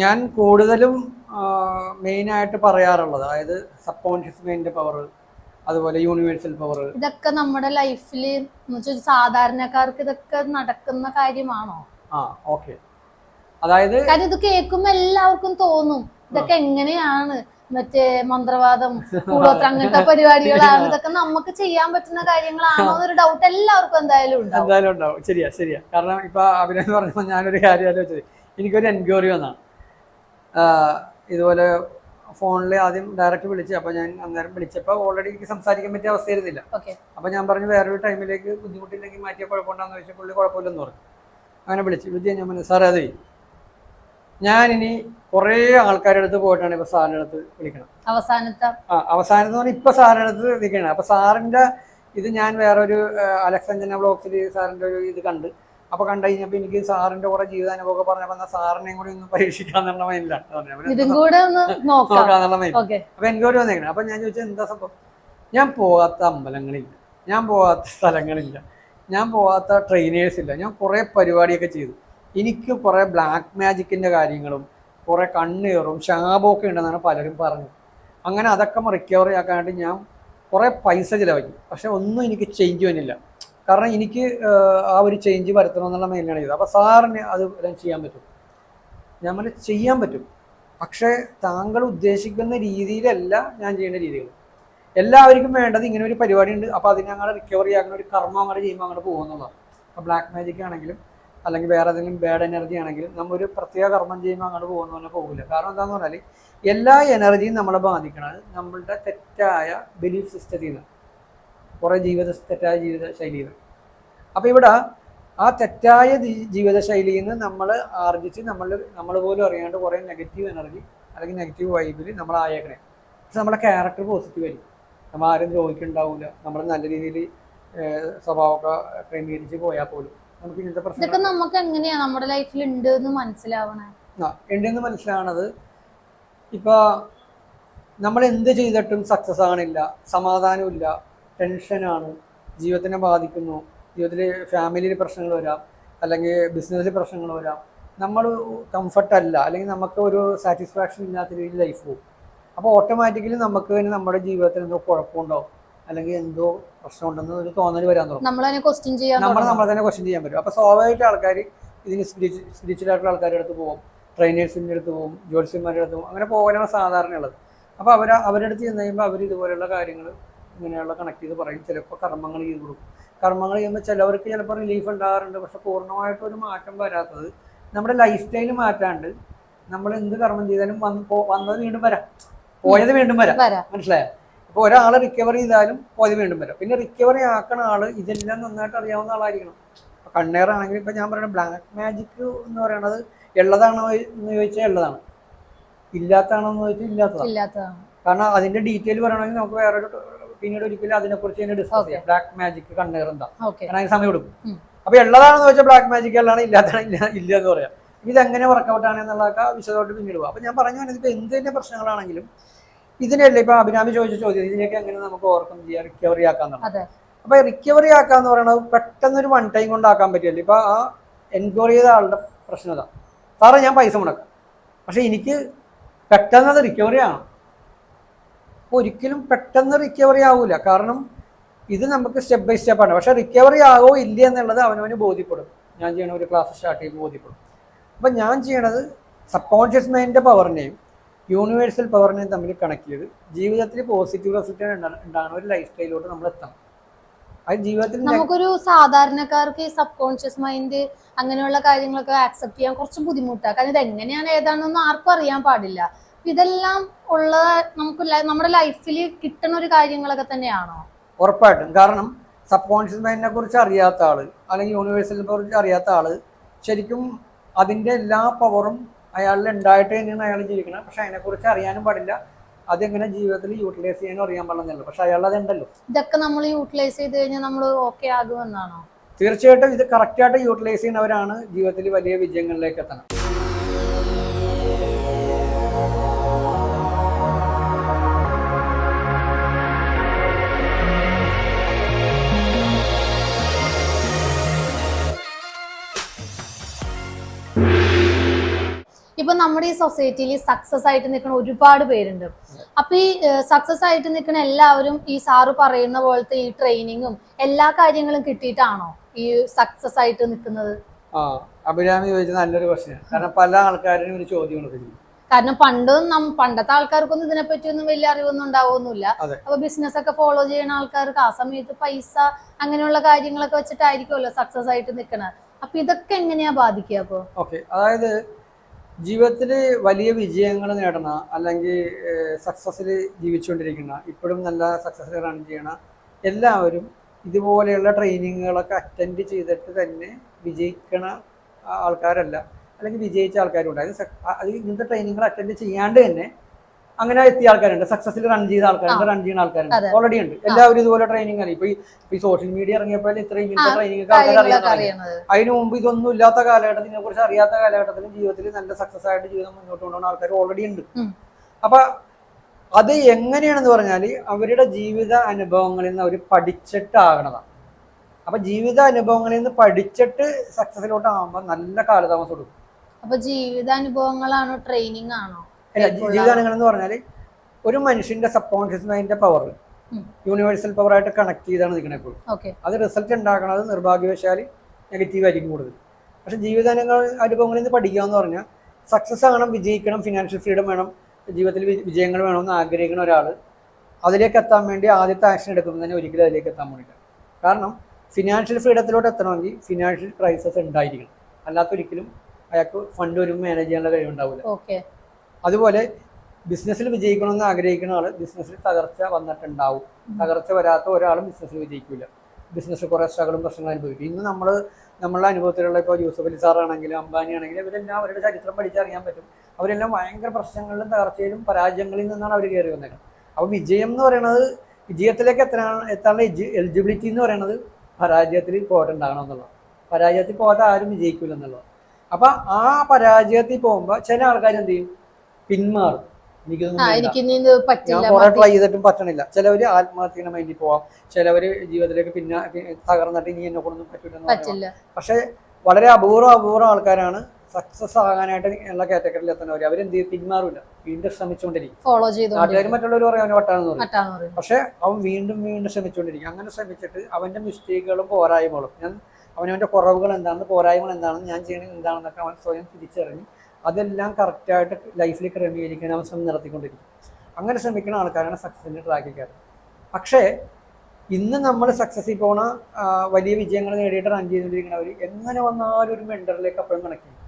ഞാൻ കൂടുതലും മെയിനായിട്ട് പറയാറുള്ളത് അതായത് സബ് കോൺഷ്യസ് മൈൻഡ് പവർ അതുപോലെ യൂണിവേഴ്സൽ പവർ ഇതൊക്കെ നമ്മുടെ ലൈഫിൽ സാധാരണക്കാർക്ക് ഇതൊക്കെ നടക്കുന്ന കാര്യമാണോ? ആ ഓക്കെ അതായത് കാര്യം ഇത് കേൾക്കുമ്പോ എല്ലാവർക്കും തോന്നും ഇതൊക്കെ എങ്ങനെയാണ്? മറ്റേ മന്ത്രവാദം കൂടോത്ര അങ്ങനത്തെ പരിപാടികളാണ് ഇതൊക്കെ നമുക്ക് ചെയ്യാൻ പറ്റുന്ന കാര്യങ്ങളാണോ എന്നൊരു ഡൗട്ട് എല്ലാവർക്കും എന്തായാലും ഉണ്ടാവും. എന്തായാലും ഉണ്ടാവും. ശരിയാ ശരിയാ. കാരണം ഇപ്പൊ അഭിനയം പറഞ്ഞപ്പോ ഞാനൊരു കാര്യം ആലോചിച്ചത്. എനിക്കൊരു എൻക്വയറി വന്നാണ്. ഇതുപോലെ ഫോണിൽ ആദ്യം ഡയറക്റ്റ് വിളിച്ചു അപ്പോൾ ഞാൻ അന്നേരം വിളിച്ചപ്പോൾ ഓൾറെഡി എനിക്ക് സംസാരിക്കാൻ പറ്റിയ അവസ്ഥയായിരുന്നില്ല. അപ്പൊ അപ്പോൾ ഞാൻ പറഞ്ഞു വേറൊരു ടൈമിലേക്ക് ബുദ്ധിമുട്ടില്ലെങ്കിൽ മാറ്റിയ കുഴപ്പമുണ്ടാന്ന് ചോദിച്ചാൽ പുള്ളി കുഴപ്പമില്ലെന്ന് പറഞ്ഞു. അങ്ങനെ വിളിച്ചു വിദ്യ ഞാൻ പറഞ്ഞു സാറേ അതെ ഞാനിനി കുറേ ആൾക്കാരുടെ അടുത്ത് പോയിട്ടാണ് ഇപ്പൊ സാറിന്റെ അടുത്ത് വിളിക്കണം അവസാനത്തെ? ആ അവസാനം എന്ന് പറഞ്ഞാൽ ഇപ്പൊ സാറിന്റെ അടുത്ത് നിൽക്കണം. അപ്പൊ സാറിന്റെ ഇത് ഞാൻ വേറൊരു അലക്സഞ്ജന ബ്ലോക്സിൽ സാറിന്റെ ഒരു ഇത് കണ്ട് അപ്പൊ കണ്ടു കഴിഞ്ഞപ്പോ എനിക്ക് സാറിന്റെ കുറെ ജീവിതാനുഭവമൊക്കെ പറഞ്ഞപ്പോ സാറിനെയും കൂടി ഒന്ന് പരീക്ഷിക്കാന്നുള്ള മൈൻഡിലാണ് നോക്കാന്നുള്ള മൈൻഡ് അപ്പൊ എനിക്ക് ഒരു വന്നേക്കണം. അപ്പൊ ഞാൻ ചോദിച്ചത് എന്താ സംഭവം? ഞാൻ പോകാത്ത അമ്പലങ്ങളില്ല. ഞാൻ പോകാത്ത സ്ഥലങ്ങളില്ല. ഞാൻ പോകാത്ത ട്രെയിനേഴ്സ് ഇല്ല. ഞാൻ കുറെ പരിപാടിയൊക്കെ ചെയ്തു. എനിക്ക് കുറെ ബ്ലാക്ക് മാജിക്കിന്റെ കാര്യങ്ങളും കുറെ കണ്ണേറും ശാപമൊക്കെ ഉണ്ടെന്നാണ് പലരും പറഞ്ഞത്. അങ്ങനെ അതൊക്കെ റിക്കവറി ആക്കാനായിട്ട് ഞാൻ കുറെ പൈസ ചിലവാക്കി പക്ഷെ ഒന്നും എനിക്ക് ചേഞ്ച് വന്നില്ല. കാരണം എനിക്ക് ആ ഒരു ചേഞ്ച് വരുത്തണം എന്നുള്ള മെയിനാണ് ചെയ്തത്. അപ്പോൾ സാറിന് അത് എല്ലാം ചെയ്യാൻ പറ്റും. ഞാൻ പറഞ്ഞ ചെയ്യാൻ പറ്റും. പക്ഷേ താങ്കൾ ഉദ്ദേശിക്കുന്ന രീതിയിലല്ല ഞാൻ ചെയ്യേണ്ട രീതികൾ. എല്ലാവർക്കും വേണ്ടത് ഇങ്ങനെ ഒരു പരിപാടി ഉണ്ട് അപ്പോൾ അതിനെ അങ്ങനെ റിക്കവറി ആക്കുന്ന ഒരു കർമ്മം അങ്ങനെ ചെയ്യുമ്പോൾ അങ്ങനെ പോകുന്നതാണ് അപ്പോൾ ബ്ലാക്ക് മാജിക് ആണെങ്കിലും അല്ലെങ്കിൽ വേറെ ഏതെങ്കിലും ബാഡ് എനർജി ആണെങ്കിലും നമ്മൾ ഒരു പ്രത്യേക കർമ്മം ചെയ്യുമ്പോൾ അങ്ങോട്ട് പോകുന്ന പോലെ പോകില്ല. കാരണം എന്താണെന്ന് പറഞ്ഞാൽ എല്ലാ എനർജിയും നമ്മളെ ബാധിക്കുന്നത് നമ്മളുടെ തെറ്റായ ബിലീഫ് സിസ്റ്റത്തിൽ നിന്ന് കുറേ ജീവിത തെറ്റായ ജീവിത ശൈലിയിൽ അപ്പൊ അപ്പോൾ ഇവിടെ ആ തെറ്റായ ജീവിത ശൈലിയിൽ നിന്ന് നമ്മൾ ആർജിച്ച് നമ്മൾ നമ്മൾ പോലും അറിയാണ്ട് കുറേ നെഗറ്റീവ് എനർജി അല്ലെങ്കിൽ നെഗറ്റീവ് വൈബിൽ നമ്മൾ ആയേക്കണേ. പക്ഷെ നമ്മുടെ ക്യാരക്ടർ പോസിറ്റീവ് ആയിരിക്കും. നമ്മൾ ആരും ദ്രോഹിക്കുന്നുണ്ടാവില്ല നമ്മൾ നല്ല രീതിയിൽ സ്വഭാവമൊക്കെ ക്രമീകരിച്ച് പോയാൽ പോലും നമുക്ക് ഇങ്ങനത്തെ പ്രശ്നം നമുക്ക് എങ്ങനെയാ നമ്മുടെ ലൈഫിൽ ഉണ്ട് എന്ന് മനസ്സിലാവണേ? ആ ഉണ്ടെന്ന് മനസ്സിലാവണത് ഇപ്പൊ നമ്മൾ എന്ത് ചെയ്തിട്ടും സക്സസ് ആണില്ല സമാധാനമില്ല ടെൻഷനാണ്. ജീവിതത്തിനെ ബാധിക്കുന്നു. ജീവിതത്തിൽ ഫാമിലിയിൽ പ്രശ്നങ്ങൾ വരാം. അല്ലെങ്കിൽ ബിസിനസ്സിൽ പ്രശ്നങ്ങൾ വരാം. നമ്മൾ കംഫർട്ടല്ല. അല്ല അല്ലെങ്കിൽ നമുക്ക് ഒരു സാറ്റിസ്ഫാക്ഷൻ ഇല്ലാത്ത രീതിയിൽ ലൈഫ് പോകും. അപ്പോൾ ഓട്ടോമാറ്റിക്കലി നമുക്ക് തന്നെ നമ്മുടെ ജീവിതത്തിൽ എന്തോ കുഴപ്പമുണ്ടോ? അല്ലെങ്കിൽ എന്തോ പ്രശ്നമുണ്ടെന്ന് ഒരു തോന്നൽ വരാൻ തുടങ്ങും. നമ്മൾ നമ്മളെ തന്നെ ക്വസ്റ്റ്യൻ ചെയ്യാൻ പറ്റും. അപ്പോൾ സ്വാഭാവികമായിട്ട് ആൾക്കാർ ഇതിന് സ്പിരിച്വൽ ആയിട്ടുള്ള ആൾക്കാരുടെ അടുത്ത് പോകും. ട്രെയിനേഴ്സിന്റെ അടുത്ത് പോകും. ജ്യോത്സ്യന്മാരുടെ അടുത്ത് പോകും. അങ്ങനെ പോകാനാണ് സാധാരണയുള്ളത്. അപ്പോൾ അവർ അവരുടെ അടുത്ത് ചെന്ന് കഴിയുമ്പോൾ അവർ ഇതുപോലെയുള്ള കാര്യങ്ങൾ ഇങ്ങനെയുള്ള കണക്ട് ചെയ്ത് പറയും. ചിലപ്പോൾ കർമ്മങ്ങൾ ചെയ്ത് കൊടുക്കും. കർമ്മങ്ങൾ ചെയ്യുമ്പോൾ ചിലവർക്ക് ചിലപ്പോൾ റിലീഫ് ഉണ്ടാകാറുണ്ട്. പക്ഷെ പൂർണമായിട്ട് ഒരു മാറ്റം വരാത്തത് നമ്മുടെ ലൈഫ് സ്റ്റൈൽ മാറ്റാണ്ട് നമ്മൾ എന്ത് കർമ്മം ചെയ്താലും വന്ന് വന്നത് വീണ്ടും വരാം. പോയത് വീണ്ടും വരാം. മനസ്സിലായോ? അപ്പോൾ ഒരാൾ റിക്കവർ ചെയ്താലും പോയത് വീണ്ടും വരാം. പിന്നെ റിക്കവറി ആക്കണ ആൾ ഇതെല്ലാം നന്നായിട്ട് അറിയാവുന്ന ആളായിരിക്കണം. ഇപ്പൊ കണ്ണേറാണെങ്കിൽ ഇപ്പൊ ഞാൻ പറയുന്നത് ബ്ലാക്ക് മാജിക് എന്ന് പറയണത് ഉള്ളതാണോ എന്ന് ചോദിച്ചാൽ ഉള്ളതാണ് ഇല്ലാത്തതാണോ എന്ന് ചോദിച്ചാൽ ഇല്ലാത്തതാണ്. ഇല്ലാത്തതാണ്. കാരണം അതിന്റെ ഡീറ്റെയിൽ പറയണമെങ്കിൽ നമുക്ക് വേറൊരു പിന്നീട് ഒരിക്കലും അതിനെക്കുറിച്ച് തന്നെ ഡിസ്കസ് ചെയ്യാം. ബ്ലാക്ക് മാജിക് കണ്ണേർ എന്താ ഓക്കെ കാരണം അതിന് സമയം കൊടുക്കും. അപ്പൊ ഉള്ളതാണെന്ന് വെച്ചാൽ ബ്ലാക്ക് മാജിക് അല്ലാണ് ഇല്ലാത്തതാണ് ഇല്ല ഇല്ല എന്ന് പറയാം ഇത് എങ്ങനെ വർക്കൗട്ട് ആണ് എന്നുള്ളതൊക്കെ വിശദമായിട്ട് പിന്നീട് പോകും അപ്പൊ ഞാൻ പറഞ്ഞു വന്നത് ഇപ്പൊ എന്ത് തന്നെ പ്രശ്നങ്ങളാണെങ്കിലും ഇതിനല്ലേ ഇപ്പൊ അഭിനാമി ചോദിച്ച ചോദ്യം. ഇതിനെയൊക്കെ എങ്ങനെ നമുക്ക് ഓവർകം ചെയ്യാം റിക്കവറി ആക്കാന്നുള്ളത് അപ്പൊ റിക്കവറി ആക്കാന്ന് പറയുന്നത് പെട്ടെന്ന് ഒരു വൺ ടൈം കൊണ്ട് ആക്കാൻ പറ്റില്ല? ഇപ്പൊ ആ എൻക്വയറി ചെയ്ത ആളുടെ പ്രശ്നം ഇതാ. സാറേ ഞാൻ പൈസ മുടക്കാം. പക്ഷെ എനിക്ക് പെട്ടെന്ന് അത് റിക്കവറി ആകണം. അപ്പൊ ഒരിക്കലും പെട്ടെന്ന് റിക്കവറി ആവില്ല കാരണം ഇത് നമുക്ക് സ്റ്റെപ്പ് ബൈ സ്റ്റെപ്പ് ആണ്. പക്ഷേ റിക്കവറി ആകോ ഇല്ല എന്നുള്ളത് അവനവന് ബോധ്യപ്പെടും. ഞാൻ ചെയ്യണ ഒരു ക്ലാസ് സ്റ്റാർട്ട് ചെയ്യുമ്പോൾ ബോധ്യപ്പെടും. അപ്പം ഞാൻ ചെയ്യണത് സബ് കോൺഷ്യസ് മൈൻഡിന്റെ പവറിനെയും യൂണിവേഴ്സൽ പവറിനെയും തമ്മിൽ കണക്ട് ചെയ്ത് ജീവിതത്തിൽ പോസിറ്റീവ് റിസൾട്ട് ഉണ്ടാകുന്ന ഒരു ലൈഫ് സ്റ്റൈലിലോട്ട് നമ്മൾ എത്തണം. അത് ജീവിതത്തിൽ നമുക്കൊരു സാധാരണക്കാർക്ക് സബ് കോൺഷ്യസ് മൈൻഡ് അങ്ങനെയുള്ള കാര്യങ്ങളൊക്കെ ആക്സെപ്റ്റ് ചെയ്യാൻ കുറച്ച് ബുദ്ധിമുട്ടാണ് കാരണം ഇത് എങ്ങനെയാണ് ഏതാണെന്നൊന്നും ആർക്കും അറിയാൻ പാടില്ല. ഇതെല്ലാം ഉള്ള നമുക്ക് നമ്മുടെ ലൈഫിൽ കിട്ടുന്ന ഒരു കാര്യങ്ങളൊക്കെ തന്നെയാണോ? ഉറപ്പായിട്ടും. കാരണം സബ് കോൺഷ്യസ് മൈൻഡിനെ കുറിച്ച് അറിയാത്ത ആൾ അല്ലെങ്കിൽ യൂണിവേഴ്സിനെ കുറിച്ച് അറിയാത്ത ആൾ ശരിക്കും അതിന്റെ എല്ലാ പവറും അയാളിൽ ഉണ്ടായിട്ട് തന്നെയാണ് അയാൾ ജീവിക്കുന്നത്. പക്ഷെ അതിനെക്കുറിച്ച് അറിയാനും പാടില്ല. അതെങ്ങനെ ജീവിതത്തിൽ യൂട്ടിലൈസ് ചെയ്യാനും അറിയാൻ പാടില്ല പക്ഷെ അയാൾ അതുണ്ടല്ലോ ഇതൊക്കെ നമ്മൾ യൂട്ടിലൈസ് ചെയ്ത് കഴിഞ്ഞാൽ നമ്മൾ ഓക്കെ ആകുമെന്നാണോ? തീർച്ചയായിട്ടും ഇത് കറക്റ്റായിട്ട് യൂട്ടിലൈസ് ചെയ്യുന്നവരാണ് ജീവിതത്തിൽ വലിയ വിജയങ്ങളിലേക്ക് എത്തണം. ഇപ്പൊ നമ്മുടെ ഈ സൊസൈറ്റിയിൽ സക്സസ് ആയിട്ട് നിൽക്കുന്ന ഒരുപാട് പേരുണ്ട്. അപ്പൊ ഈ സക്സസ് ആയിട്ട് നിൽക്കുന്ന എല്ലാവരും ഈ സാറ് പറയുന്ന പോലത്തെ ഈ ട്രെയിനിങ്ങും എല്ലാ കാര്യങ്ങളും കിട്ടിയിട്ടാണോ ഈ സക്സസ് ആയിട്ട് നിൽക്കുന്നത്? ആ അഭിരാമി ചോദിച്ചത് നല്ലൊരു പ്രശ്നമാണ് കാരണം പല ആൾക്കാരും ഒരു ചോദ്യങ്ങളൊക്കെ ചെയ്യും. കാരണം പണ്ട് പണ്ടത്തെ ആൾക്കാർക്കൊന്നും ഇതിനെപ്പറ്റി ഒന്നും വലിയ അറിവൊന്നും ഉണ്ടാവുമൊന്നുമില്ല അപ്പൊ ബിസിനസ് ഒക്കെ ഫോളോ ചെയ്യുന്ന ആൾക്കാർക്ക് ആ സമയത്ത് പൈസ അങ്ങനെയുള്ള കാര്യങ്ങളൊക്കെ വെച്ചിട്ടായിരിക്കുമല്ലോ സക്സസ് ആയിട്ട് നിൽക്കണത്. അപ്പൊ ഇതൊക്കെ എങ്ങനെയാ ബാധിക്കുക അപ്പൊ? ഓക്കെ അതായത് ജീവിതത്തിൽ വലിയ വിജയങ്ങൾ നേടണ അല്ലെങ്കിൽ സക്സസ്സിൽ ജീവിച്ചുകൊണ്ടിരിക്കുന്ന ഇപ്പോഴും നല്ല സക്സസ്സിൽ റൺ ചെയ്യണ എല്ലാവരും ഇതുപോലെയുള്ള ട്രെയിനിങ്ങുകളൊക്കെ അറ്റൻഡ് ചെയ്തിട്ട് തന്നെ വിജയിക്കണ ആൾക്കാരല്ല. അല്ലെങ്കിൽ വിജയിച്ച ആൾക്കാരുണ്ട്. അത് അത് ഇങ്ങനത്തെ ട്രെയിനിങ്ങുകൾ അറ്റൻഡ് ചെയ്യാണ്ട് തന്നെ അങ്ങനെ എത്തിയ ആൾക്കാരുണ്ട്. സക്സസ്സിൽ റൺ ചെയ്ത ആൾക്കാരുണ്ട് റൺ ചെയ്യുന്ന ആൾക്കാരുണ്ട്. ഓൾറെഡി ഉണ്ട്. എല്ലാവരും ഇതുപോലെ ട്രെയിനിങ് ആണ്. ഇപ്പൊ ഈ- സോഷ്യൽ മീഡിയ ഇറങ്ങിയപ്പോൾ ഇത്രയും ഇങ്ങനത്തെ ട്രെയിനിങ് ആൾക്കാർ അതിനു മുമ്പ് ഇതൊന്നും ഇല്ലാത്ത കാലഘട്ടത്തിൽ ഇതിനെ കുറിച്ച് അറിയാത്ത കാലഘട്ടത്തിൽ ജീവിതത്തിൽ നല്ല സക്സസ് ആയിട്ട് ജീവിതം മുന്നോട്ട് കൊണ്ടുപോകുന്ന ആൾക്കാർ ഓൾറെഡി ഉണ്ട്. അപ്പൊ അത് എങ്ങനെയാണെന്ന് പറഞ്ഞാൽ അവരുടെ ജീവിത അനുഭവങ്ങളിൽ നിന്ന് അവർ പഠിച്ചിട്ടാകണതാണ്. അപ്പൊ ജീവിത അനുഭവങ്ങളിൽ നിന്ന് പഠിച്ചിട്ട് സക്സസിലോട്ട് ആകുമ്പോൾ നല്ല കാലതാമസം കൊടുക്കും അപ്പൊ ജീവിതാനുഭവങ്ങളാണോ ട്രെയിനിങ് ആണോ? അല്ല ജീവിതാനുഭവങ്ങൾ എന്ന് പറഞ്ഞാൽ ഒരു മനുഷ്യന്റെ സബ് കോൺഷ്യസ് മൈൻഡിന്റെ പവർ യൂണിവേഴ്സൽ പവർ ആയിട്ട് കണക്ട് ചെയ്താണ് നിൽക്കുന്നത് ഓക്കെ അത് റിസൾട്ട് ഉണ്ടാക്കുന്നത് നിർഭാഗ്യവശാൽ നെഗറ്റീവ് ആയിരിക്കും കൂടുതൽ പക്ഷെ ജീവിതാനുഭവ അനുഭവങ്ങളിൽ നിന്ന് പഠിക്കുക എന്ന് പറഞ്ഞാൽ സക്സസ് ആകണം വിജയിക്കണം ഫിനാൻഷ്യൽ ഫ്രീഡം വേണം ജീവിതത്തിൽ വിജയങ്ങൾ വേണമെന്ന് ആഗ്രഹിക്കുന്ന ഒരാൾ അതിലേക്ക് എത്താൻ വേണ്ടി ആദ്യത്തെ ആക്ഷൻ എടുക്കുമ്പോൾ തന്നെ ഒരിക്കലും അതിലേക്ക് എത്താൻ വേണ്ടിയിട്ട് കാരണം ഫിനാൻഷ്യൽ ഫ്രീഡത്തിലോട്ട് എത്തണമെങ്കിൽ ഫിനാൻഷ്യൽ ക്രൈസസ് ഉണ്ടായിരിക്കണം. അല്ലാത്ത ഒരിക്കലും അയാൾക്ക് ഫണ്ട് വരുമ്പോൾ മാനേജ് ചെയ്യാനുള്ള കഴിവുണ്ടാവില്ല. ഓക്കെ അതുപോലെ ബിസിനസ്സിൽ വിജയിക്കണമെന്ന് ആഗ്രഹിക്കുന്ന ആൾ ബിസിനസ്സിൽ തകർച്ച വന്നിട്ടുണ്ടാവും. തകർച്ച വരാത്ത ഒരാളും ബിസിനസ്സിൽ വിജയിക്കില്ല ബിസിനസ്സിൽ കുറേ സ്ട്രഗിളും പ്രശ്നങ്ങളും അനുഭവിക്കും. ഇന്ന് നമ്മൾ നമ്മളുടെ അനുഭവത്തിലുള്ള ഇപ്പോൾ യൂസഫ് അലി സാറാണെങ്കിലും അംബാനി ആണെങ്കിലും ഇവരെല്ലാം അവരുടെ ചരിത്രം പഠിച്ചറിയാൻ പറ്റും. അവരെല്ലാം ഭയങ്കര പ്രശ്നങ്ങളിലും തകർച്ചയിലും പരാജയങ്ങളിൽ നിന്നാണ് അവർ കയറി വന്നത്. അപ്പോൾ വിജയം എന്ന് പറയുന്നത് വിജയത്തിലേക്ക് എത്താൻ എത്താനുള്ള എലിജിബിലിറ്റി എന്ന് പറയുന്നത് പരാജയത്തിൽ പോയിട്ടുണ്ടാകണം എന്നുള്ളത് പരാജയത്തിൽ പോകാതെ ആരും വിജയിക്കില്ല എന്നുള്ളത് അപ്പോൾ ആ പരാജയത്തിൽ പോകുമ്പോൾ ചില ആൾക്കാർ എന്ത് ചെയ്യും? പിന്മാറും. എനിക്കൊന്നും എനിക്ക് ഇനി ഇത് ഞാൻ പറ്റില്ല കുറെ ട്രൈ ചെയ്തിട്ടും പറ്റണില്ല. ചിലവര് ആത്മഹത്യയുടെ മൈൻഡിൽ പോവാം. ചിലവര് ജീവിതത്തിലേക്ക് പിന്നെ തകർന്നിട്ട് ഇനി എന്നെ കൊണ്ടൊന്നും പറ്റില്ല. പക്ഷെ വളരെ അപൂർവ അപൂർവ ആൾക്കാരാണ് സക്സസ് ആകാനായിട്ട് ഉള്ള കാറ്റഗറിയിൽ എത്തുന്നവർ അവരെന്ത് പിന്മാറില്ല വീണ്ടും ശ്രമിച്ചുകൊണ്ടിരിക്കും. ഫോളോ നാട്ടുകാർ ചെയ്തോണ്ടിരിക്കും മറ്റുള്ളവർ പറയാൻ അവന് വട്ടാണെന്ന് പറയും. പറയും. പക്ഷെ അവൻ വീണ്ടും വീണ്ടും ശ്രമിച്ചുകൊണ്ടിരിക്കും. അങ്ങനെ ശ്രമിച്ചിട്ട് അവന്റെ മിസ്റ്റേക്കുകളും പോരായ്മകളും ഞാൻ അവനവന്റെ കുറവുകൾ എന്താണെന്ന് പോരായ്മകൾ എന്താണെന്ന് ഞാൻ ചെയ്യണത് എന്താണെന്നൊക്കെ അവൻ സ്വയം തിരിച്ചറിഞ്ഞ് അതെല്ലാം കറക്റ്റായിട്ട് ലൈഫിൽ ക്രമീകരിക്കാൻ അവൻ ശ്രമം നടത്തിക്കൊണ്ടിരിക്കും അങ്ങനെ ശ്രമിക്കുന്ന ആൾക്കാരാണ് സക്സസിന്റെ കയറുന്നത്. പക്ഷേ ഇന്ന് നമ്മൾ സക്സസ്സിൽ പോണ വലിയ വിജയങ്ങൾ നേടിയിട്ട് റൺ ചെയ്തുകൊണ്ടിരിക്കുന്നവർ എങ്ങനെ വന്നാലും ഒരു മെന്ററിലേക്ക് അപ്പോഴും കണക്ട് ചെയ്യും.